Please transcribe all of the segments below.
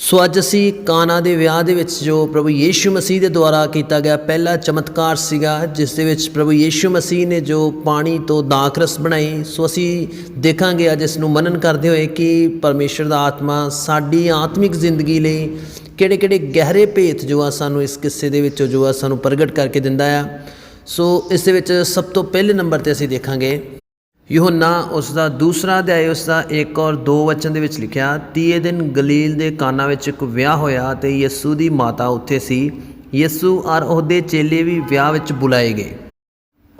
ਸੋ ਅੱਜ ਅਸੀਂ ਕਾਨਾ ਦੇ ਵਿਆਹ ਦੇ ਵਿੱਚ ਜੋ ਪ੍ਰਭੂ ਯੀਸ਼ੂ ਮਸੀਹ ਦੇ ਦੁਆਰਾ ਕੀਤਾ ਗਿਆ ਪਹਿਲਾ ਚਮਤਕਾਰ ਸੀਗਾ, ਜਿਸ ਦੇ ਵਿੱਚ ਪ੍ਰਭੂ ਯੀਸ਼ੂ ਮਸੀਹ ਨੇ ਜੋ ਪਾਣੀ ਤੋਂ ਦਾਖਰਸ ਬਣਾਈ, ਸੋ ਅਸੀਂ ਦੇਖਾਂਗੇ ਅੱਜ ਇਸ ਨੂੰ ਮਨਨ ਕਰਦੇ ਹੋਏ ਕਿ ਪਰਮੇਸ਼ਰ ਦਾ ਆਤਮਾ ਸਾਡੀ ਆਤਮਿਕ ਜ਼ਿੰਦਗੀ ਲਈ ਕਿਹੜੇ ਕਿਹੜੇ ਗਹਿਰੇ ਭੇਤ ਜੋ ਆ ਸਾਨੂੰ ਇਸ ਕਿੱਸੇ ਦੇ ਵਿੱਚੋਂ ਜੋ ਆ ਸਾਨੂੰ ਪ੍ਰਗਟ ਕਰਕੇ ਦਿੰਦਾ ਆ। ਸੋ ਇਸ ਦੇ ਵਿੱਚ ਸਭ ਤੋਂ ਪਹਿਲੇ ਨੰਬਰ ਤੇ ਅਸੀਂ ਦੇਖਾਂਗੇ ਯੋਹੰਨਾ ਉਸ ਦਾ ਦੂਸਰਾ ਅਧਿਆਇ ਉਸ ਦਾ 1 ਔਰ ਦੋ ਵਚਨ ਦੇ ਵਿੱਚ ਲਿਖਿਆ, ਤੀਏ ਦਿਨ ਗਲੀਲ ਦੇ ਕਾਨਾ ਵਿੱਚ ਇੱਕ ਵਿਆਹ ਹੋਇਆ ਤੇ ਯਿਸੂ ਦੀ ਮਾਤਾ ਉੱਥੇ ਸੀ। ਯਿਸੂ ਔਰ ਉਹਦੇ ਚੇਲੇ ਵੀ ਵਿਆਹ ਵਿੱਚ ਬੁਲਾਏ ਗਏ।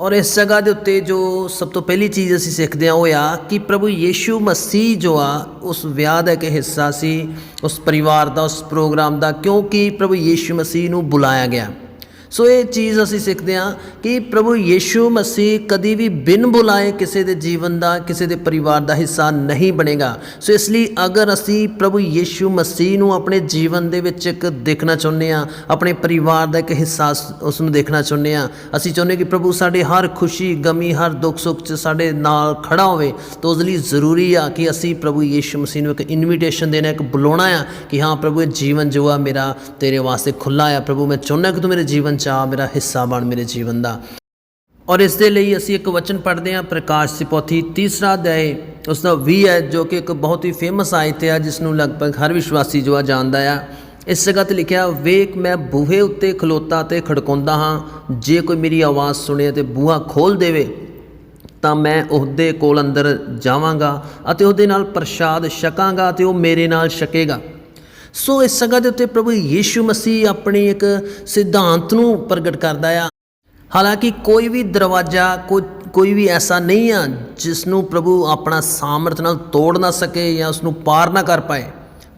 ਔਰ ਇਸ ਜਗ੍ਹਾ ਦੇ ਉੱਤੇ ਜੋ ਸਭ ਤੋਂ ਪਹਿਲੀ ਚੀਜ਼ ਅਸੀਂ ਸਿੱਖਦੇ ਹਾਂ, ਉਹ ਆ ਕਿ ਪ੍ਰਭੂ ਯੀਸ਼ੂ ਮਸੀਹ ਜੋ ਆ, ਉਸ ਵਿਆਹ ਦਾ ਇੱਕ ਹਿੱਸਾ ਸੀ, ਉਸ ਪਰਿਵਾਰ ਦਾ, ਉਸ ਪ੍ਰੋਗਰਾਮ ਦਾ, ਕਿਉਂਕਿ ਪ੍ਰਭੂ ਯੀਸ਼ੂ ਮਸੀਹ ਨੂੰ ਬੁਲਾਇਆ ਗਿਆ। ਸੋ ਇਹ ਚੀਜ਼ ਅਸੀਂ ਸਿੱਖਦੇ ਹਾਂ ਕਿ ਪ੍ਰਭੂ ਯੀਸ਼ੂ ਮਸੀਹ ਕਦੀ ਵੀ ਬਿਨ ਬੁਲਾਏ ਕਿਸੇ ਦੇ ਜੀਵਨ ਦਾ, ਕਿਸੇ ਦੇ ਪਰਿਵਾਰ ਦਾ ਹਿੱਸਾ ਨਹੀਂ ਬਣੇਗਾ। ਸੋ ਇਸ ਲਈ ਅਗਰ ਅਸੀਂ ਪ੍ਰਭੂ ਯੀਸ਼ੂ ਮਸੀਹ ਨੂੰ ਆਪਣੇ ਜੀਵਨ ਦੇ ਵਿੱਚ ਇੱਕ ਦੇਖਣਾ ਚਾਹੁੰਦੇ ਹਾਂ, ਆਪਣੇ ਪਰਿਵਾਰ ਦਾ ਇੱਕ ਹਿੱਸਾ ਸ- ਉਸ ਨੂੰ ਦੇਖਣਾ ਚਾਹੁੰਦੇ ਹਾਂ, ਅਸੀਂ ਚਾਹੁੰਦੇ ਕਿ ਪ੍ਰਭੂ ਸਾਡੇ ਹਰ ਖੁਸ਼ੀ, ਗਮੀ, ਹਰ ਦੁੱਖ ਸੁੱਖ 'ਚ ਸਾਡੇ ਨਾਲ ਖੜਾ ਹੋਵੇ, ਤਾਂ ਉਸ ਲਈ ਜ਼ਰੂਰੀ ਆ ਕਿ ਅਸੀਂ ਪ੍ਰਭੂ ਯੀਸ਼ੂ ਮਸੀਹ ਨੂੰ ਇੱਕ ਇਨਵੀਟੇਸ਼ਨ ਦੇਣਾ, ਇੱਕ ਬੁਲਾਉਣਾ ਆ ਕਿ ਹਾਂ ਪ੍ਰਭੂ ਇਹ ਜੀਵਨ ਜੋ ਆ ਮੇਰਾ, ਤੇਰੇ ਵਾਸਤੇ ਖੁੱਲਾ ਆ, ਪ੍ਰਭੂ ਮੈਂ ਚਾਹੁੰਦਾ ਕਿ ਤੂੰ ਮੇਰੇ ਜੀਵਨ 'ਚ ਮੇਰਾ ਹਿੱਸਾ ਬਣ ਮੇਰੇ ਜੀਵਨ ਦਾ। ਔਰ ਇਸ ਦੇ ਲਈ ਅਸੀਂ ਇੱਕ ਵਚਨ ਪੜ੍ਹਦੇ ਹਾਂ, ਪ੍ਰਕਾਸ਼ ਦੀ ਤੀਸਰਾ ਅਧਿਆਇ। ਉਸ ਦਾ 20 ਹੈ, ਜੋ ਕਿ ਇੱਕ ਬਹੁਤ ਹੀ ਫੇਮਸ ਆਇਤ ਹੈ ਜਿਸ ਨੂੰ ਲਗਭਗ ਹਰ ਵਿਸ਼ਵਾਸੀ ਜੋ ਆ ਜਾਣਦਾ ਆ। ਇਸ ਜਗ੍ਹਾ ਤੇ ਲਿਖਿਆ, ਵੇਖ, ਮੈਂ ਬੂਹੇ ਉੱਤੇ ਖਲੋਤਾ ਤੇ ਖੜਕਾਉਂਦਾ ਹਾਂ। ਜੇ ਕੋਈ ਮੇਰੀ ਆਵਾਜ਼ ਸੁਣੇ ਤੇ ਬੂਹਾ ਖੋਲ ਦੇਵੇ, ਤਾਂ ਮੈਂ ਉਹਦੇ ਕੋਲ ਅੰਦਰ ਜਾਵਾਂਗਾ ਅਤੇ ਉਹਦੇ ਨਾਲ ਪ੍ਰਸ਼ਾਦ ਛਕਾਂਗਾ ਤੇ ਉਹ ਮੇਰੇ ਨਾਲ ਛਕੇਗਾ। ਸੋ ਇਸ ਜਗ੍ਹਾ ਦੇ ਉੱਤੇ ਪ੍ਰਭੂ ਯੀਸ਼ੂ ਮਸੀਹ ਆਪਣੀ ਇੱਕ ਸਿਧਾਂਤ ਨੂੰ ਪ੍ਰਗਟ ਕਰਦਾ ਆ। ਹਾਲਾਂਕਿ ਕੋਈ ਵੀ ਦਰਵਾਜ਼ਾ, ਕੋਈ ਕੋਈ ਵੀ ਐਸਾ ਨਹੀਂ ਆ ਜਿਸ ਨੂੰ ਪ੍ਰਭੂ ਆਪਣਾ ਸਾਮਰਥ ਨਾਲ ਤੋੜ ਨਾ ਸਕੇ ਜਾਂ ਉਸ ਨੂੰ ਪਾਰ ਨਾ ਕਰ ਪਾਏ।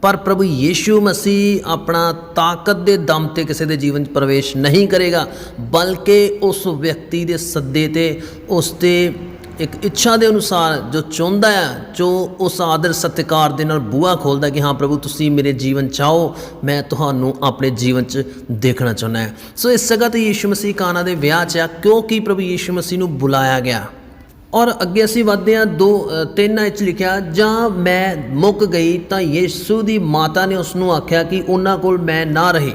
ਪਰ ਪ੍ਰਭੂ ਯੀਸ਼ੂ ਮਸੀਹ ਆਪਣਾ ਤਾਕਤ ਦੇ ਦਮ ਤੇ ਕਿਸੇ ਦੇ ਜੀਵਨ 'ਚ ਪ੍ਰਵੇਸ਼ ਨਹੀਂ ਕਰੇਗਾ, ਬਲਕਿ ਉਸ ਵਿਅਕਤੀ ਦੇ ਸੱਦੇ ਤੇ, ਉਸ ਦੇ ਇੱਕ ਇੱਛਾ ਦੇ ਅਨੁਸਾਰ ਜੋ ਚਾਹੁੰਦਾ ਹੈ, ਜੋ ਉਸ ਆਦਰ ਸਤਿਕਾਰ ਦੇ ਨਾਲ ਬੂਹਾ ਖੋਲਦਾ ਕਿ ਹਾਂ ਪ੍ਰਭੂ, ਤੁਸੀਂ ਮੇਰੇ ਜੀਵਨ ਚਾਹੋ, ਮੈਂ ਤੁਹਾਨੂੰ ਆਪਣੇ ਜੀਵਨ 'ਚ ਦੇਖਣਾ ਚਾਹੁੰਦਾ ਹਾਂ। ਸੋ ਇਸ ਜਗ੍ਹਾ ਤੇ ਯੀਸ਼ੂ ਮਸੀਹ ਕਾਨਾ ਦੇ ਵਿਆਹ 'ਚ ਆ, ਕਿਉਂਕਿ ਪ੍ਰਭੂ ਯੀਸ਼ੂ ਮਸੀਹ ਨੂੰ ਬੁਲਾਇਆ ਗਿਆ। ਔਰ ਅੱਗੇ ਅਸੀਂ ਵਧਦੇ ਹਾਂ, ਦੋ ਤਿੰਨ ਵਿੱਚ ਲਿਖਿਆ, ਜਾਂ ਮੈਂ ਮੁੱਕ ਗਈ ਤਾਂ ਯੀਸ਼ੂ ਦੀ ਮਾਤਾ ਨੇ ਉਸ ਨੂੰ ਆਖਿਆ ਕਿ ਉਹਨਾਂ ਕੋਲ ਮੈਂ ਨਾ ਰਹੀ।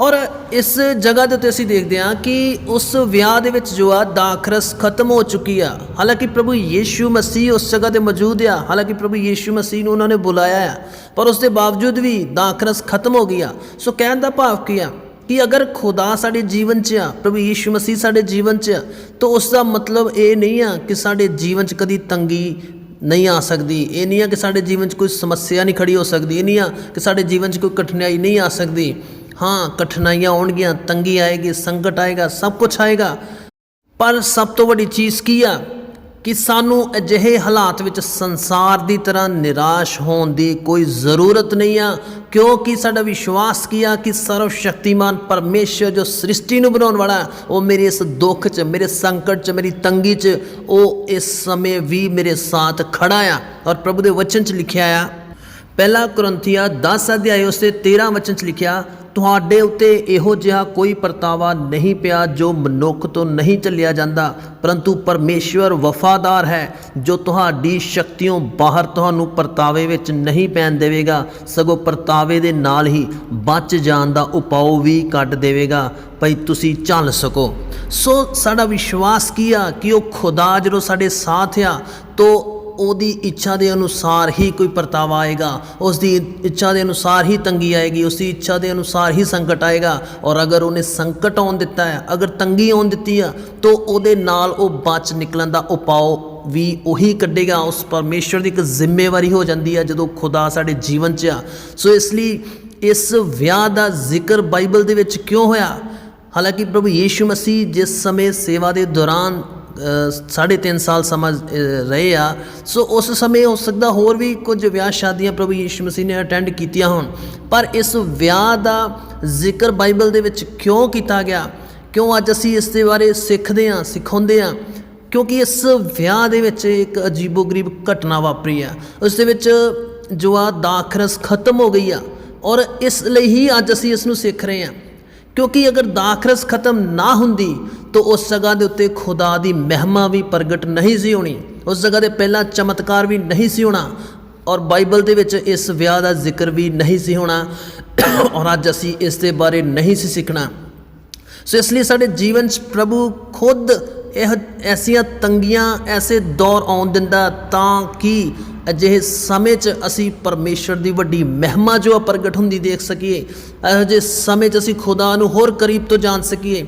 ਔਰ ਇਸ ਜਗ੍ਹਾ ਦੇ ਉੱਤੇ ਅਸੀਂ ਦੇਖਦੇ ਹਾਂ ਕਿ ਉਸ ਵਿਆਹ ਦੇ ਵਿੱਚ ਜੋ ਆ, ਦਾਖਰਸ ਖਤਮ ਹੋ ਚੁੱਕੀ ਆ। ਹਾਲਾਂਕਿ ਪ੍ਰਭੂ ਯੀਸ਼ੂ ਮਸੀਹ ਉਸ ਜਗ੍ਹਾ ਤੇ ਮੌਜੂਦ ਆ। ਹਾਲਾਂਕਿ ਪ੍ਰਭੂ ਯੀਸ਼ੂ ਮਸੀਹ ਨੂੰ ਉਹਨਾਂ ਨੇ ਬੁਲਾਇਆ ਆ। ਪਰ ਉਸ ਦੇ ਬਾਵਜੂਦ ਵੀ ਦਾਖਰਸ ਖਤਮ ਹੋ ਗਈ ਆ। ਸੋ ਕਹਿਣ ਦਾ ਭਾਵ ਕੀ ਆ? ਕਿ ਅਗਰ ਖੁਦਾ ਸਾਡੇ ਜੀਵਨ 'ਚ ਆ, ਪ੍ਰਭੂ ਯੀਸ਼ੂ ਮਸੀਹ ਸਾਡੇ ਜੀਵਨ 'ਚ ਆ, ਤਾਂ ਉਸ ਦਾ ਮਤਲਬ ਇਹ ਨਹੀਂ ਆ ਕਿ ਸਾਡੇ ਜੀਵਨ 'ਚ ਕਦੀ ਤੰਗੀ ਨਹੀਂ ਆ ਸਕਦੀ। ਇਹ ਨਹੀਂ ਆ ਕਿ ਸਾਡੇ ਜੀਵਨ 'ਚ ਕੋਈ ਸਮੱਸਿਆ ਨਹੀਂ ਖੜੀ ਹੋ ਸਕਦੀ। ਇਹ ਨਹੀਂ ਆ ਕਿ ਸਾਡੇ ਜੀਵਨ 'ਚ ਕੋਈ ਕਠਿਨਾਈ ਨਹੀਂ ਆ ਸਕਦੀ। ਹਾਂ, ਕਠਿਨਾਈਆਂ ਆਉਣਗੀਆਂ, ਤੰਗੀ ਆਏਗੀ, ਸੰਕਟ ਆਏਗਾ, ਸਭ ਕੁਝ ਆਏਗਾ। ਪਰ ਸਭ ਤੋਂ ਵੱਡੀ ਚੀਜ਼ ਕੀ ਆ? ਕਿ ਸਾਨੂੰ ਅਜਿਹੇ ਹਾਲਾਤ ਵਿੱਚ ਸੰਸਾਰ ਦੀ ਤਰ੍ਹਾਂ ਨਿਰਾਸ਼ ਹੋਣ ਦੀ ਕੋਈ ਜ਼ਰੂਰਤ ਨਹੀਂ ਆ। ਕਿਉਂਕਿ ਸਾਡਾ ਵਿਸ਼ਵਾਸ ਕੀ ਆ? ਕਿ ਸਰਵ ਸ਼ਕਤੀਮਾਨ ਪਰਮੇਸ਼ਰ ਜੋ ਸ੍ਰਿਸ਼ਟੀ ਨੂੰ ਬਣਾਉਣ ਵਾਲਾ, ਉਹ ਮੇਰੇ ਇਸ ਦੁੱਖ 'ਚ, ਮੇਰੇ ਸੰਕਟ 'ਚ, ਮੇਰੀ ਤੰਗੀ 'ਚ, ਉਹ ਇਸ ਸਮੇਂ ਵੀ ਮੇਰੇ ਸਾਥ ਖੜਾ ਆ। ਔਰ ਪ੍ਰਭੂ ਦੇ ਵਚਨ 'ਚ ਲਿਖਿਆ ਆ। ਪਹਿਲਾ ਕੁਰੰਥੀਆ 10 ਅਧਿਆਇ ਉਸਦੇ 13 ਵਚਨ 'ਚ ਲਿਖਿਆ ਤੁਹਾਡੇ ਉੱਤੇ ਇਹੋ ਜਿਹਾ ਕੋਈ ਪਰਤਾਵਾ ਨਹੀਂ ਪਿਆ ਜੋ ਮਨੁੱਖ ਤੋਂ ਨਹੀਂ ਚੱਲਿਆ ਜਾਂਦਾ। ਪਰੰਤੂ ਪਰਮੇਸ਼ਵਰ ਵਫਾਦਾਰ ਹੈ, ਜੋ ਤੁਹਾਡੀ ਸ਼ਕਤੀਓਂ ਬਾਹਰ ਤੁਹਾਨੂੰ ਪਰਤਾਵੇ ਵਿੱਚ ਨਹੀਂ ਪੈਣ ਦੇਵੇਗਾ। ਸਗੋਂ ਪਰਤਾਵੇ ਦੇ ਨਾਲ ਹੀ ਬਚ ਜਾਣ ਦਾ ਉਪਾਅ ਵੀ ਕੱਢ ਦੇਵੇਗਾ। ਭਈ ਤੁਸੀਂ ਚੱਲ ਸਕੋ। ਸੋ ਸਾਡਾ ਵਿਸ਼ਵਾਸ ਕੀ ਆ? ਕਿ ਉਹ ਖੁਦਾ ਜਦੋਂ ਸਾਡੇ ਸਾਥ ਆ, ਤੋ ਉਹਦੀ ਇੱਛਾ ਦੇ ਅਨੁਸਾਰ ਹੀ ਕੋਈ ਪਰਤਾਵਾ ਆਏਗਾ ਉਸ ਦੀ ਇੱਛਾ ਦੇ ਅਨੁਸਾਰ ਹੀ ਤੰਗੀ ਆਏਗੀ ਉਸ ਦੀ ਇੱਛਾ ਦੇ ਅਨੁਸਾਰ ਹੀ ਸੰਕਟ ਆਏਗਾ। ਔਰ ਅਗਰ ਉਹਨੇ ਸੰਕਟ ਆਉਣ ਦਿੱਤਾ ਹੈ, ਅਗਰ ਤੰਗੀ ਆਉਣ ਦਿੱਤੀ ਆ, ਤਾਂ ਉਹਦੇ ਨਾਲ ਉਹ ਬਚ ਨਿਕਲਣ ਦਾ ਉਪਾਅ ਵੀ ਉਹੀ ਕੱਢੇਗਾ। ਉਸ ਪਰਮੇਸ਼ਵਰ ਦੀ ਇੱਕ ਜ਼ਿੰਮੇਵਾਰੀ ਹੋ ਜਾਂਦੀ ਹੈ ਜਦੋਂ ਖੁਦਾ ਸਾਡੇ ਜੀਵਨ 'ਚ ਆ। ਸੋ ਇਸ ਲਈ ਇਸ ਵਿਆਹ ਦਾ ਜ਼ਿਕਰ ਬਾਈਬਲ ਦੇ ਵਿੱਚ ਕਿਉਂ ਹੋਇਆ? ਹਾਲਾਂਕਿ ਪ੍ਰਭੂ ਯੀਸ਼ੂ ਮਸੀਹ ਜਿਸ ਸਮੇਂ ਸੇਵਾ ਦੇ ਦੌਰਾਨ ਅ, ਸਾਢੇ ਤਿੰਨ ਸਾਲ ਸਮਾਂ ਰਹੇ ਆ। ਸੋ ਉਸ ਸਮੇਂ ਹੋ ਸਕਦਾ ਹੋਰ ਵੀ ਕੁਝ ਵਿਆਹ ਸ਼ਾਦੀਆਂ ਪ੍ਰਭੂ ਯੀਸ਼ੂ ਮਸੀਹ ਨੇ ਅਟੈਂਡ ਕੀਤੀਆਂ ਹੋਣ। ਪਰ ਇਸ ਵਿਆਹ ਦਾ ਜ਼ਿਕਰ ਬਾਈਬਲ ਦੇ ਵਿੱਚ ਕਿਉਂ ਕੀਤਾ ਗਿਆ? ਕਿਉਂ ਅੱਜ ਅਸੀਂ ਇਸ ਦੇ ਬਾਰੇ ਸਿੱਖਦੇ ਹਾਂ ਸਿਖਾਉਂਦੇ ਹਾਂ? ਕਿਉਂਕਿ ਇਸ ਵਿਆਹ ਦੇ ਵਿੱਚ ਇੱਕ ਅਜੀਬੋ-ਗਰੀਬ ਘਟਨਾ ਵਾਪਰੀ ਆ। ਉਸ ਦੇ ਵਿੱਚ ਜੋ ਆ ਦਾਖਰਸ ਖਤਮ ਹੋ ਗਈ ਆ। ਔਰ ਇਸ ਲਈ ਹੀ ਅੱਜ ਅਸੀਂ ਇਸ ਨੂੰ ਸਿੱਖ ਰਹੇ ਹਾਂ। ਕਿਉਂਕਿ ਅਗਰ ਦਾਖਰਸ ਖਤਮ ਨਾ ਹੁੰਦੀ, ਤਾਂ ਉਸ ਜਗ੍ਹਾ ਦੇ ਉੱਤੇ ਖੁਦਾ ਦੀ ਮਹਿਮਾ ਵੀ ਪ੍ਰਗਟ ਨਹੀਂ ਸੀ ਹੋਣੀ। ਉਸ ਜਗ੍ਹਾ ਦੇ ਪਹਿਲਾਂ ਚਮਤਕਾਰ ਵੀ ਨਹੀਂ ਸੀ ਹੋਣਾ ਔਰ ਬਾਈਬਲ ਦੇ ਵਿੱਚ ਇਸ ਵਿਆਹ ਦਾ ਜ਼ਿਕਰ ਵੀ ਨਹੀਂ ਸੀ ਹੋਣਾ ਔਰ ਅੱਜ ਅਸੀਂ ਇਸ ਦੇ ਬਾਰੇ ਨਹੀਂ ਸੀ ਸਿੱਖਣਾ। ਸੋ ਇਸ ਲਈ ਸਾਡੇ ਜੀਵਨ 'ਚ ਪ੍ਰਭੂ ਖੁਦ ਇਹ ਐਸੀਆਂ ਤੰਗੀਆਂ, ਐਸੇ ਦੌਰ ਆਉਣ ਦਿੰਦਾ ਤਾਂ ਕਿ ਅਜਿਹੇ ਸਮੇਂ 'ਚ ਅਸੀਂ ਪਰਮੇਸ਼ਰ ਦੀ ਵੱਡੀ ਮਹਿਮਾ ਜੋ ਆ ਪ੍ਰਗਟ ਹੁੰਦੀ ਦੇਖ ਸਕੀਏ ਇਹੋ ਜਿਹੇ ਸਮੇਂ 'ਚ ਅਸੀਂ ਖੁਦਾ ਨੂੰ ਹੋਰ ਕਰੀਬ ਤੋਂ ਜਾਣ ਸਕੀਏ।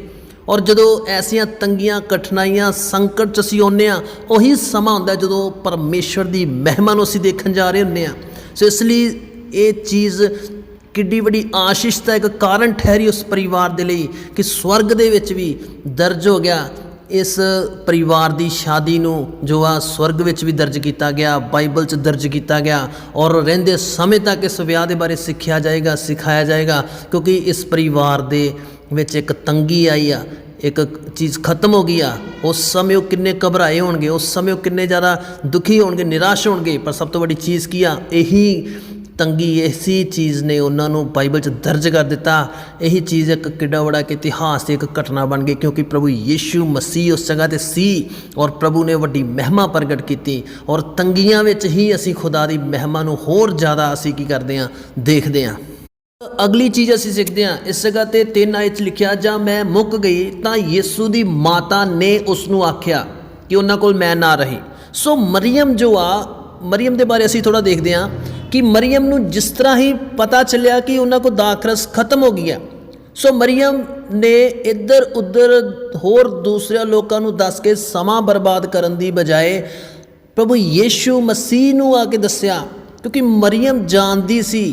ਔਰ ਜਦੋਂ ਐਸੀਆਂ ਤੰਗੀਆਂ, ਕਠਿਨਾਈਆਂ, ਸੰਕਟ 'ਚ ਅਸੀਂ ਆਉਂਦੇ ਹਾਂ, ਉਹੀ ਸਮਾਂ ਹੁੰਦਾ ਜਦੋਂ ਪਰਮੇਸ਼ਰ ਦੀ ਮਹਿਮਾ ਨੂੰ ਅਸੀਂ ਦੇਖਣ ਜਾ ਰਹੇ ਹੁੰਦੇ ਹਾਂ। ਸੋ ਇਸ ਲਈ ਇਹ ਚੀਜ਼ ਕਿੱਡੀ ਵੱਡੀ ਆਸ਼ੀਸ਼ ਦਾ ਇੱਕ ਕਾਰਨ ਠਹਿਰੀ ਉਸ ਪਰਿਵਾਰ ਦੇ ਲਈ ਕਿ ਸਵਰਗ ਦੇ ਵਿੱਚ ਵੀ ਦਰਜ ਹੋ ਗਿਆ। ਇਸ ਪਰਿਵਾਰ ਦੀ ਸ਼ਾਦੀ ਨੂੰ ਜੋ ਆ ਸਵਰਗ ਵਿੱਚ ਵੀ ਦਰਜ ਕੀਤਾ ਗਿਆ, ਬਾਈਬਲ 'ਚ ਦਰਜ ਕੀਤਾ ਗਿਆ ਔਰ ਰਹਿੰਦੇ ਸਮੇਂ ਤੱਕ ਇਸ ਵਿਆਹ ਦੇ ਬਾਰੇ ਸਿੱਖਿਆ ਜਾਏਗਾ, ਸਿਖਾਇਆ ਜਾਏਗਾ ਕਿਉਂਕਿ ਇਸ ਪਰਿਵਾਰ ਦੇ ਵਿੱਚ ਇੱਕ ਤੰਗੀ ਆਈ ਆ, ਇੱਕ ਚੀਜ਼ ਖਤਮ ਹੋ ਗਈ ਆ। ਉਸ ਸਮੇਂ ਉਹ ਕਿੰਨੇ ਘਬਰਾਏ ਹੋਣਗੇ, ਉਸ ਸਮੇਂ ਉਹ ਕਿੰਨੇ ਜ਼ਿਆਦਾ ਦੁਖੀ ਹੋਣਗੇ, ਨਿਰਾਸ਼ ਹੋਣਗੇ, ਪਰ ਸਭ ਤੋਂ ਵੱਡੀ ਚੀਜ਼ ਕੀ ਆ, ਇਹੀ ਤੰਗੀ ਇਸੀ ਚੀਜ਼ ਨੇ ਉਹਨਾਂ ਨੂੰ ਬਾਈਬਲ 'ਚ ਦਰਜ ਕਰ ਦਿੱਤਾ। ਇਹੀ ਚੀਜ਼ ਇੱਕ ਕਿੱਡਾ ਬੜਾ ਕਿ ਇਤਿਹਾਸ ਦੀ ਇੱਕ ਘਟਨਾ ਬਣ ਗਈ ਕਿਉਂਕਿ ਪ੍ਰਭੂ ਯੀਸ਼ੂ ਮਸੀਹ ਉਸ ਜਗ੍ਹਾ ਤੇ ਸੀ ਔਰ ਪ੍ਰਭੂ ਨੇ ਵੱਡੀ ਮਹਿਮਾ ਪ੍ਰਗਟ ਕੀਤੀ ਔਰ ਤੰਗੀਆਂ ਵਿੱਚ ਹੀ ਅਸੀਂ ਖੁਦਾ ਦੀ ਮਹਿਮਾ ਨੂੰ ਹੋਰ ਜ਼ਿਆਦਾ ਅਸੀਂ ਕੀ ਕਰਦੇ ਹਾਂ? ਦੇਖਦੇ ਹਾਂ। ਅਗਲੀ ਚੀਜ਼ ਅਸੀਂ ਸਿੱਖਦੇ ਹਾਂ। ਇਸ ਜਗ੍ਹਾ ਤੇ ਤਿੰਨ ਆਇਤ ਲਿਖਿਆ, ਜਾਂ ਮੈਂ ਮੁੱਕ ਗਈ ਤਾਂ ਯੀਸੂ ਦੀ ਮਾਤਾ ਨੇ ਉਸ ਨੂੰ ਆਖਿਆ ਕਿ ਉਹਨਾਂ ਕੋਲ ਮੈਂ ਨਾ ਰਹੀ। ਸੋ ਮਰੀਮ ਜੋ ਆ ਮਰੀਮ ਦੇ ਬਾਰੇ ਅਸੀਂ ਥੋੜਾ ਦੇਖਦੇ ਹਾਂ ਕਿ ਮਰੀਮ ਨੂੰ ਜਿਸ ਤਰ੍ਹਾਂ ਹੀ ਪਤਾ ਚੱਲਿਆ ਕਿ ਉਹਨਾਂ ਕੋਲ ਦਾਖਰਸ ਖਤਮ ਹੋ ਗਿਆ ਸੋ ਮਰੀਮ ਨੇ ਇੱਧਰ ਉੱਧਰ ਹੋਰ ਦੂਸਰੇ ਲੋਕਾਂ ਨੂੰ ਦੱਸ ਕੇ ਸਮਾਂ ਬਰਬਾਦ ਕਰਨ ਦੀ ਬਜਾਏ ਪ੍ਰਭੂ ਯੀਸ਼ੂ ਮਸੀਹ ਨੂੰ ਆ ਕੇ ਦੱਸਿਆ, ਕਿਉਂਕਿ ਮਰੀਮ ਜਾਣਦੀ ਸੀ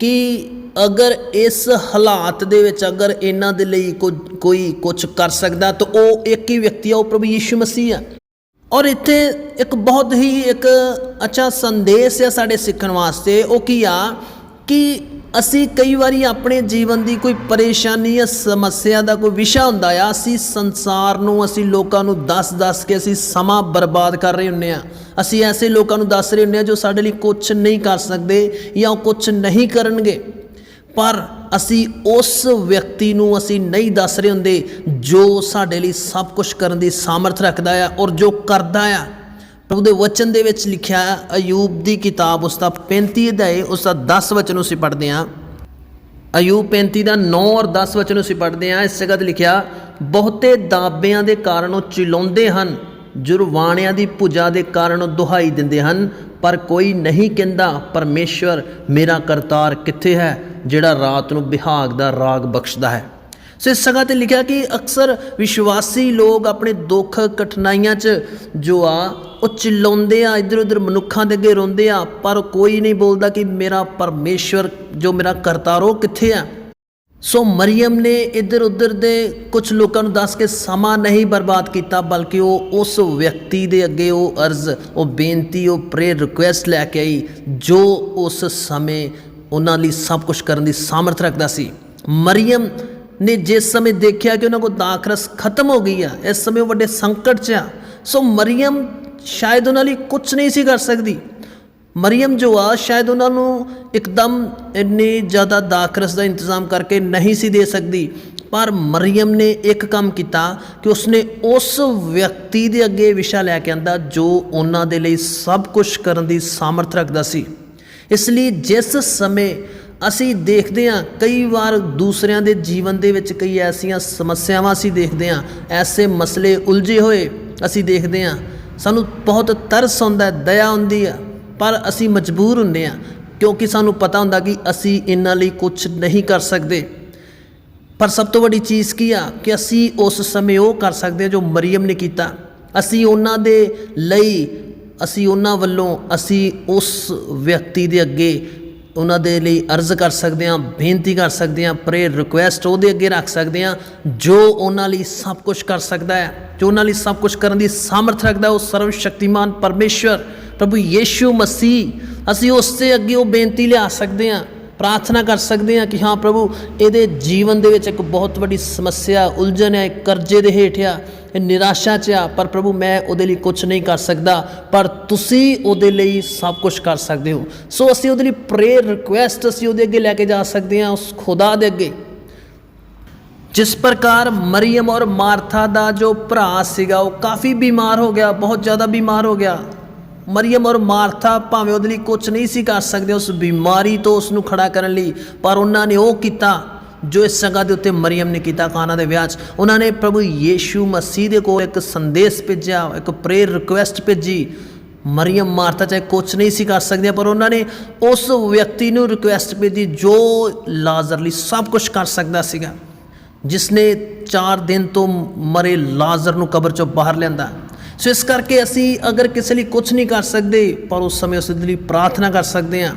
ਕਿ ਅਗਰ ਇਸ ਹਾਲਾਤ ਦੇ ਵਿੱਚ ਅਗਰ ਇਹਨਾਂ ਦੇ ਲਈ ਕੋਈ ਕੋਈ ਕੁਝ ਕਰ ਸਕਦਾ ਤਾਂ ਉਹ ਇੱਕ ਹੀ ਵਿਅਕਤੀ ਆ, ਉਹ ਪ੍ਰਭੂ ਯੀਸ਼ੂ ਮਸੀਹ ਆ। ਔਰ ਇੱਥੇ ਇੱਕ ਬਹੁਤ ਹੀ ਇੱਕ ਅੱਛਾ ਸੰਦੇਸ਼ ਹੈ ਸਾਡੇ ਸਿੱਖਣ ਵਾਸਤੇ। ਉਹ ਕੀ ਆ ਕਿ ਅਸੀਂ ਕਈ ਵਾਰੀ ਆਪਣੇ ਜੀਵਨ ਦੀ ਕੋਈ ਪਰੇਸ਼ਾਨੀ ਜਾਂ ਸਮੱਸਿਆ ਦਾ ਕੋਈ ਵਿਸ਼ਾ ਹੁੰਦਾ ਆ, ਅਸੀਂ ਸੰਸਾਰ ਨੂੰ, ਅਸੀਂ ਲੋਕਾਂ ਨੂੰ ਦੱਸ-ਦੱਸ ਕੇ ਅਸੀਂ ਸਮਾਂ ਬਰਬਾਦ ਕਰ ਰਹੇ ਹੁੰਨੇ ਆ। ਅਸੀਂ ਐਸੇ ਲੋਕਾਂ ਨੂੰ ਦੱਸ ਰਹੇ ਹੁੰਨੇ ਆ ਜੋ ਸਾਡੇ ਲਈ ਕੁਝ ਨਹੀਂ ਕਰ ਸਕਦੇ ਜਾਂ ਉਹ ਕੁਝ ਨਹੀਂ ਕਰਨਗੇ। ਪਰ ਅਸੀਂ ਉਸ ਵਿਅਕਤੀ ਨੂੰ ਅਸੀਂ ਨਹੀਂ ਦੱਸ ਰਹੇ ਹੁੰਦੇ ਜੋ ਸਾਡੇ ਲਈ ਸਭ ਕੁਝ ਕਰਨ ਦੀ ਸਮਰਥ ਰੱਖਦਾ ਆ ਔਰ ਜੋ ਕਰਦਾ ਆ। ਪ੍ਰਭੂ ਦੇ ਵਚਨ ਦੇ ਵਿੱਚ ਲਿਖਿਆ ਅਯੂਬ ਦੀ ਕਿਤਾਬ ਉਸ ਦਾ 35 ਅਧਿਆਏ, ਉਸ ਦਾ 10 ਵਚਨ ਅਸੀਂ ਪੜ੍ਹਦੇ ਹਾਂ। ਅਯੂਬ 35 ਦਾ 9 ਔਰ 10 ਵਚਨ ਅਸੀਂ ਪੜ੍ਹਦੇ ਹਾਂ। ਇਸ ਜਗ੍ਹਾ ਲਿਖਿਆ, ਬਹੁਤੇ ਦਾਬਿਆਂ ਦੇ ਕਾਰਨ ਉਹ ਚਿਲਾਉਂਦੇ ਹਨ ਜੁਰਵਾਣਿਆਂ ਦੀ ਭੁਜਾ ਦੇ ਕਾਰਨ ਉਹ ਦੁਹਾਈ ਦਿੰਦੇ ਹਨ ਪਰ ਕੋਈ ਨਹੀਂ ਕਹਿੰਦਾ, ਪਰਮੇਸ਼ਵਰ ਮੇਰਾ ਕਰਤਾਰ ਕਿੱਥੇ ਹੈ, ਜਿਹੜਾ ਰਾਤ ਨੂੰ ਵਿਹਾਗ ਦਾ ਰਾਗ ਬਖਸ਼ਦਾ ਹੈ? ਸੋ ਇਸ ਜਗ੍ਹਾ ਤੇ ਲਿਖਿਆ ਕਿ ਅਕਸਰ ਵਿਸ਼ਵਾਸੀ ਲੋਕ ਆਪਣੇ ਦੁੱਖ ਕਠਿਨਾਈਆਂ 'ਚ ਜੋ ਆ, ਉਹ ਚਿল্ਲਾਉਂਦੇ ਆ ਇੱਧਰ ਉੱਧਰ ਮਨੁੱਖਾਂ ਦੇ ਅੱਗੇ ਰੋਂਦੇ ਆ, ਪਰ ਕੋਈ ਨਹੀਂ ਬੋਲਦਾ ਕਿ ਮੇਰਾ ਪਰਮੇਸ਼ਵਰ, ਜੋ ਮੇਰਾ ਕਰਤਾਰ, ਉਹ ਕਿੱਥੇ ਆ? ਸੋ ਮਰੀਮ ਨੇ ਇੱਧਰ ਉੱਧਰ ਦੇ ਕੁਝ ਲੋਕਾਂ ਨੂੰ ਦੱਸ ਕੇ ਸਮਾਂ ਨਹੀਂ ਬਰਬਾਦ ਕੀਤਾ, ਬਲਕਿ ਉਹ ਉਸ ਵਿਅਕਤੀ ਦੇ ਅੱਗੇ ਉਹ ਅਰਜ਼, ਉਹ ਬੇਨਤੀ, ਉਹ ਪ੍ਰੇਅਰ ਰਿਕੁਐਸਟ ਲੈ ਕੇ ਆਈ, ਜੋ ਉਸ ਸਮੇਂ ਉਹਨਾਂ ਲਈ ਸਭ ਕੁਝ ਕਰਨ ਦੀ ਸਾਮਰਥ ਰੱਖਦਾ ਸੀ। ਮਰੀਮ ਨੇ ਜਿਸ ਸਮੇਂ ਦੇਖਿਆ ਕਿ ਉਹਨਾਂ ਕੋਲ ਦਾਖਰਸ ਖਤਮ ਹੋ ਗਈ ਆ, ਇਸ ਸਮੇਂ ਉਹ ਵੱਡੇ ਸੰਕਟ 'ਚ ਆ। ਸੋ ਮਰੀਮ ਸ਼ਾਇਦ ਉਹਨਾਂ ਲਈ ਕੁਝ ਨਹੀਂ ਸੀ ਕਰ ਸਕਦੀ। ਮਰੀਮ ਜੋ ਆ, ਸ਼ਾਇਦ ਉਹਨਾਂ ਨੂੰ ਇੱਕਦਮ ਇੰਨੀ ਜ਼ਿਆਦਾ ਦਾਖਰਸ ਦਾ ਇੰਤਜ਼ਾਮ ਕਰਕੇ ਨਹੀਂ ਸੀ ਦੇ ਸਕਦੀ। ਪਰ ਮਰੀਮ ਨੇ ਇੱਕ ਕੰਮ ਕੀਤਾ ਕਿ ਉਸਨੇ ਉਸ ਵਿਅਕਤੀ ਦੇ ਅੱਗੇ ਵਿਸ਼ਾ ਲੈ ਕੇ ਆਂਦਾ, ਜੋ ਉਹਨਾਂ ਦੇ ਲਈ ਸਭ ਕੁਝ ਕਰਨ ਦੀ ਸਾਮਰਥ ਰੱਖਦਾ ਸੀ। ਇਸ ਲਈ ਜਿਸ ਸਮੇਂ ਅਸੀਂ ਦੇਖਦੇ ਹਾਂ, ਕਈ ਵਾਰ ਦੂਸਰਿਆਂ ਦੇ ਜੀਵਨ ਦੇ ਵਿੱਚ ਕਈ ਐਸੀਆਂ ਸਮੱਸਿਆਵਾਂ ਅਸੀਂ ਦੇਖਦੇ ਹਾਂ, ਐਸੇ ਮਸਲੇ ਉਲਝੇ ਹੋਏ ਅਸੀਂ ਦੇਖਦੇ ਹਾਂ, ਸਾਨੂੰ ਬਹੁਤ ਤਰਸ ਆਉਂਦਾ ਦਇਆ ਆਉਂਦੀ ਆ ਪਰ ਅਸੀਂ ਮਜਬੂਰ ਹੁੰਦੇ ਹਾਂ, ਕਿਉਂਕਿ ਸਾਨੂੰ ਪਤਾ ਹੁੰਦਾ ਕਿ ਅਸੀਂ ਇਹਨਾਂ ਲਈ ਕੁਝ ਨਹੀਂ ਕਰ ਸਕਦੇ। ਪਰ ਸਭ ਤੋਂ ਵੱਡੀ ਚੀਜ਼ ਕੀ ਆ? ਕਿ ਅਸੀਂ ਉਸ ਸਮੇਂ ਉਹ ਕਰ ਸਕਦੇ ਹਾਂ ਜੋ ਮਰੀਮ ਨੇ ਕੀਤਾ। ਅਸੀਂ ਉਹਨਾਂ ਦੇ ਲਈ, ਅਸੀਂ ਉਹਨਾਂ ਵੱਲੋਂ, ਅਸੀਂ ਉਸ ਵਿਅਕਤੀ ਦੇ ਅੱਗੇ ਉਹਨਾਂ ਦੇ ਲਈ ਅਰਜ਼ ਕਰ ਸਕਦੇ ਹਾਂ, ਬੇਨਤੀ ਕਰ ਸਕਦੇ ਹਾਂ ਪ੍ਰੇਅਰ ਰਿਕੁਐਸਟ ਉਹਦੇ ਅੱਗੇ ਰੱਖ ਸਕਦੇ ਹਾਂ, ਜੋ ਉਹਨਾਂ ਲਈ ਸਭ ਕੁਝ ਕਰ ਸਕਦਾ ਹੈ, ਜੋ ਉਹਨਾਂ ਲਈ ਸਭ ਕੁਝ ਕਰਨ ਦੀ ਸਾਮਰਥ ਰੱਖਦਾ ਉਹ ਸਰਵ ਸ਼ਕਤੀਮਾਨ ਪਰਮੇਸ਼ਵਰ। ਪ੍ਰਭੂ ਯੀਸ਼ੂ ਮਸੀਹ, ਅਸੀਂ ਉਸ ਦੇ ਅੱਗੇ ਉਹ ਬੇਨਤੀ ਲਿਆ ਸਕਦੇ ਹਾਂ, ਪ੍ਰਾਰਥਨਾ ਕਰ ਸਕਦੇ ਹਾਂ ਕਿ ਹਾਂ ਪ੍ਰਭੂ, ਇਹਦੇ ਜੀਵਨ ਦੇ ਵਿੱਚ ਇੱਕ ਬਹੁਤ ਵੱਡੀ ਸਮੱਸਿਆ, ਉਲਝਣ ਹੈ ਕਰਜ਼ੇ ਦੇ ਹੇਠ ਆ, ਇਹ ਨਿਰਾਸ਼ਾ 'ਚ ਆ, ਪਰ ਪ੍ਰਭੂ ਮੈਂ ਉਹਦੇ ਲਈ ਕੁਝ ਨਹੀਂ ਕਰ ਸਕਦਾ, ਪਰ ਤੁਸੀਂ ਉਹਦੇ ਲਈ ਸਭ ਕੁਝ ਕਰ ਸਕਦੇ ਹੋ। ਸੋ ਅਸੀਂ ਉਹਦੇ ਲਈ ਪ੍ਰੇਅਰ ਰਿਕੁਐਸਟ ਅਸੀਂ ਉਹਦੇ ਅੱਗੇ ਲੈ ਕੇ ਜਾ ਸਕਦੇ ਹਾਂ, ਉਸ ਖੁਦਾ ਦੇ ਅੱਗੇ। ਜਿਸ ਪ੍ਰਕਾਰ ਮਰੀਮ ਔਰ ਮਾਰਥਾ ਦਾ ਜੋ ਭਰਾ ਸੀਗਾ, ਉਹ ਕਾਫੀ ਬਿਮਾਰ ਹੋ ਗਿਆ, ਬਹੁਤ ਜ਼ਿਆਦਾ ਬਿਮਾਰ ਹੋ ਗਿਆ। ਮਰੀਮ ਔਰ ਮਾਰਥਾ ਭਾਵੇਂ ਉਹਦੇ ਲਈ ਕੁਝ ਨਹੀਂ ਸੀ ਕਰ ਸਕਦੇ, ਉਸ ਬਿਮਾਰੀ ਤੋਂ ਉਸ ਨੂੰ ਖੜਾ ਕਰਨ ਲਈ, ਪਰ ਉਹਨਾਂ ਨੇ ਉਹ ਕੀਤਾ ਜੋ ਇਸ ਜਗ੍ਹਾ ਦੇ ਉੱਤੇ ਮਰੀਮ ਨੇ ਕੀਤਾ ਕਾਨਾ ਦੇ ਵਿਆਹ 'ਚ। ਉਹਨਾਂ ਨੇ ਪ੍ਰਭੂ ਯੀਸ਼ੂ ਮਸੀਹ ਦੇ ਕੋਲ ਇੱਕ ਸੰਦੇਸ਼ ਭੇਜਿਆ, ਇੱਕ ਪ੍ਰੇਅਰ ਰਿਕੁਐਸਟ ਭੇਜੀ। ਮਰੀਮ ਮਾਰਥਾ ਚਾਹੇ ਕੁਝ ਨਹੀਂ ਸੀ ਕਰ ਸਕਦੀਆਂ ਪਰ ਉਹਨਾਂ ਨੇ ਉਸ ਵਿਅਕਤੀ ਨੂੰ ਰਿਕੁਐਸਟ ਭੇਜੀ ਜੋ ਲਾਜ਼ਰ ਲਈ ਸਭ ਕੁਝ ਕਰ ਸਕਦਾ ਸੀਗਾ ਜਿਸ ਨੇ 4 ਦਿਨ ਤੋਂ ਮਰੇ ਲਾਜ਼ਰ ਨੂੰ ਕਬਰ ਚੋਂ ਬਾਹਰ ਲਿਆਂਦਾ। ਸੋ ਇਸ ਕਰਕੇ ਅਸੀਂ ਅਗਰ ਕਿਸੇ ਲਈ ਕੁਝ ਨਹੀਂ ਕਰ ਸਕਦੇ, ਪਰ ਉਸ ਸਮੇਂ ਉਸ ਦੇ ਲਈ ਪ੍ਰਾਰਥਨਾ ਕਰ ਸਕਦੇ ਹਾਂ।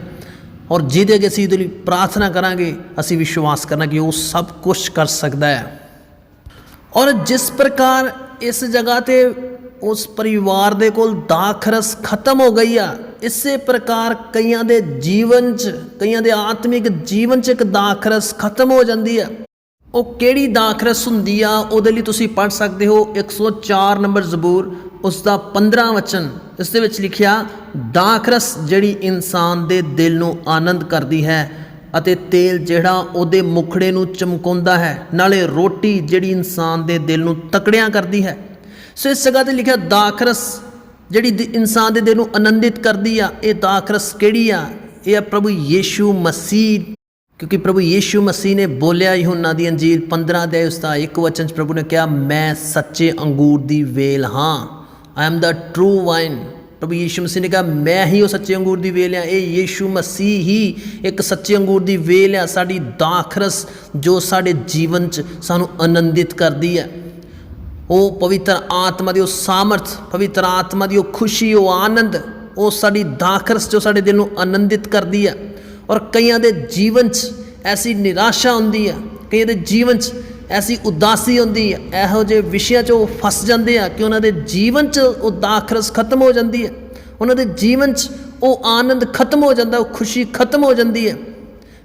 ਔਰ ਜਿਹਦੇ ਅੱਗੇ ਅਸੀਂ ਉਹਦੇ ਲਈ ਪ੍ਰਾਰਥਨਾ ਕਰਾਂਗੇ, ਅਸੀਂ ਵਿਸ਼ਵਾਸ ਕਰਨਾ ਕਿ ਉਹ ਸਭ ਕੁਝ ਕਰ ਸਕਦਾ ਹੈ। ਔਰ ਜਿਸ ਪ੍ਰਕਾਰ ਇਸ ਜਗ੍ਹਾ ਤੇ ਉਸ ਪਰਿਵਾਰ ਦੇ ਕੋਲ ਦਾਖਰਸ ਖਤਮ ਹੋ ਗਈ ਆ, ਇਸੇ ਪ੍ਰਕਾਰ ਕਈਆਂ ਦੇ ਜੀਵਨ 'ਚ, ਕਈਆਂ ਦੇ ਆਤਮਿਕ ਜੀਵਨ 'ਚ ਇੱਕ ਦਾਖਰਸ ਖਤਮ ਹੋ ਜਾਂਦੀ ਆ। ਉਹ ਕਿਹੜੀ ਦਾਖਰਸ ਹੁੰਦੀ ਆ, ਉਹਦੇ ਲਈ ਤੁਸੀਂ ਪੜ੍ਹ ਸਕਦੇ ਹੋ। 104 ਨੰਬਰ ਜ਼ਬੂਰ ਉਸ ਦਾ 15 ਵਚਨ ਇਸ ਦੇ ਵਿੱਚ ਲਿਖਿਆ, ਦਾਖਰਸ ਜਿਹੜੀ ਇਨਸਾਨ ਦੇ ਦਿਲ ਨੂੰ ਆਨੰਦ ਕਰਦੀ ਹੈ ਅਤੇ ਤੇਲ ਜਿਹੜਾ ਉਹਦੇ ਮੁਖੜੇ ਨੂੰ ਚਮਕਾਉਂਦਾ ਹੈ, ਨਾਲੇ ਰੋਟੀ ਜਿਹੜੀ ਇਨਸਾਨ ਦੇ ਦਿਲ ਨੂੰ ਤਕੜਿਆਂ ਕਰਦੀ ਹੈ। ਸੋ ਇਸ ਜਗ੍ਹਾ ਤੇ ਲਿਖਿਆ, ਦਾਖਰਸ ਜਿਹੜੀ ਇਨਸਾਨ ਦੇ ਦਿਲ ਨੂੰ ਆਨੰਦਿਤ ਕਰਦੀ ਆ, ਇਹ ਦਾਖਰਸ ਕਿਹੜੀ ਆ? ਇਹ ਆ ਪ੍ਰਭੂ ਯੀਸ਼ੂ ਮਸੀਹ। ਕਿਉਂਕਿ ਪ੍ਰਭੂ ਯੀਸ਼ੂ ਮਸੀਹ ਨੇ ਬੋਲਿਆ ਯਹੋਨਾ ਦੀ ਅੰਜੀਲ 15 ਦੇ ਉਸ ਦਾ ਇੱਕ ਵਚਨ ਚ ਪ੍ਰਭੂ ਨੇ ਕਿਹਾ, ਮੈਂ ਸੱਚੇ ਅੰਗੂਰ ਦੀ ਵੇਲ ਹਾਂ। I am the true vine ਪ੍ਰਭੂ ਯੀਸ਼ੂ ਮਸੀਹ ਨੇ ਕਿਹਾ, ਮੈਂ ਹੀ ਉਹ ਸੱਚੇ ਅੰਗੂਰ ਦੀ ਵੇਲ ਆ ਇਹ ਯੀਸ਼ੂ ਮਸੀਹ ਹੀ ਇੱਕ ਸੱਚੇ ਅੰਗੂਰ ਦੀ ਵੇਲ ਆ ਸਾਡੀ ਦਾਖਰਸ ਜੋ ਸਾਡੇ ਜੀਵਨ ਚ ਸਾਨੂੰ ਆਨੰਦਿਤ ਕਰਦੀ ਹੈ। ਉਹ ਪਵਿੱਤਰ ਆਤਮਾ ਦੀ ਉਹ ਸਾਮਰਥ, ਪਵਿੱਤਰ ਆਤਮਾ ਦੀ ਉਹ ਖੁਸ਼ੀ, ਉਹ ਆਨੰਦ, ਉਹ ਸਾਡੀ ਦਾਖਰਸ ਜੋ ਸਾਡੇ ਦਿਲ ਨੂੰ ਆਨੰਦਿਤ ਕਰਦੀ ਹੈ। ਔਰ ਕਈਆਂ ਦੇ ਜੀਵਨ 'ਚ ਐਸੀ ਨਿਰਾਸ਼ਾ ਹੁੰਦੀ ਹੈ। ਕਈਆਂ ਦੇ ਜੀਵਨ 'ਚ ਐਸੀ ਉਦਾਸੀ ਹੁੰਦੀ ਹੈ, ਇਹੋ ਜਿਹੇ ਵਿਸ਼ਿਆਂ 'ਚ ਉਹ ਫਸ ਜਾਂਦੇ ਆ ਕਿ ਉਹਨਾਂ ਦੇ ਜੀਵਨ 'ਚ ਉਹ ਦਾਖਰਸ ਖਤਮ ਹੋ ਜਾਂਦੀ ਹੈ। ਉਹਨਾਂ ਦੇ ਜੀਵਨ 'ਚ ਉਹ ਆਨੰਦ ਖਤਮ ਹੋ ਜਾਂਦਾ, ਉਹ ਖੁਸ਼ੀ ਖਤਮ ਹੋ ਜਾਂਦੀ ਹੈ।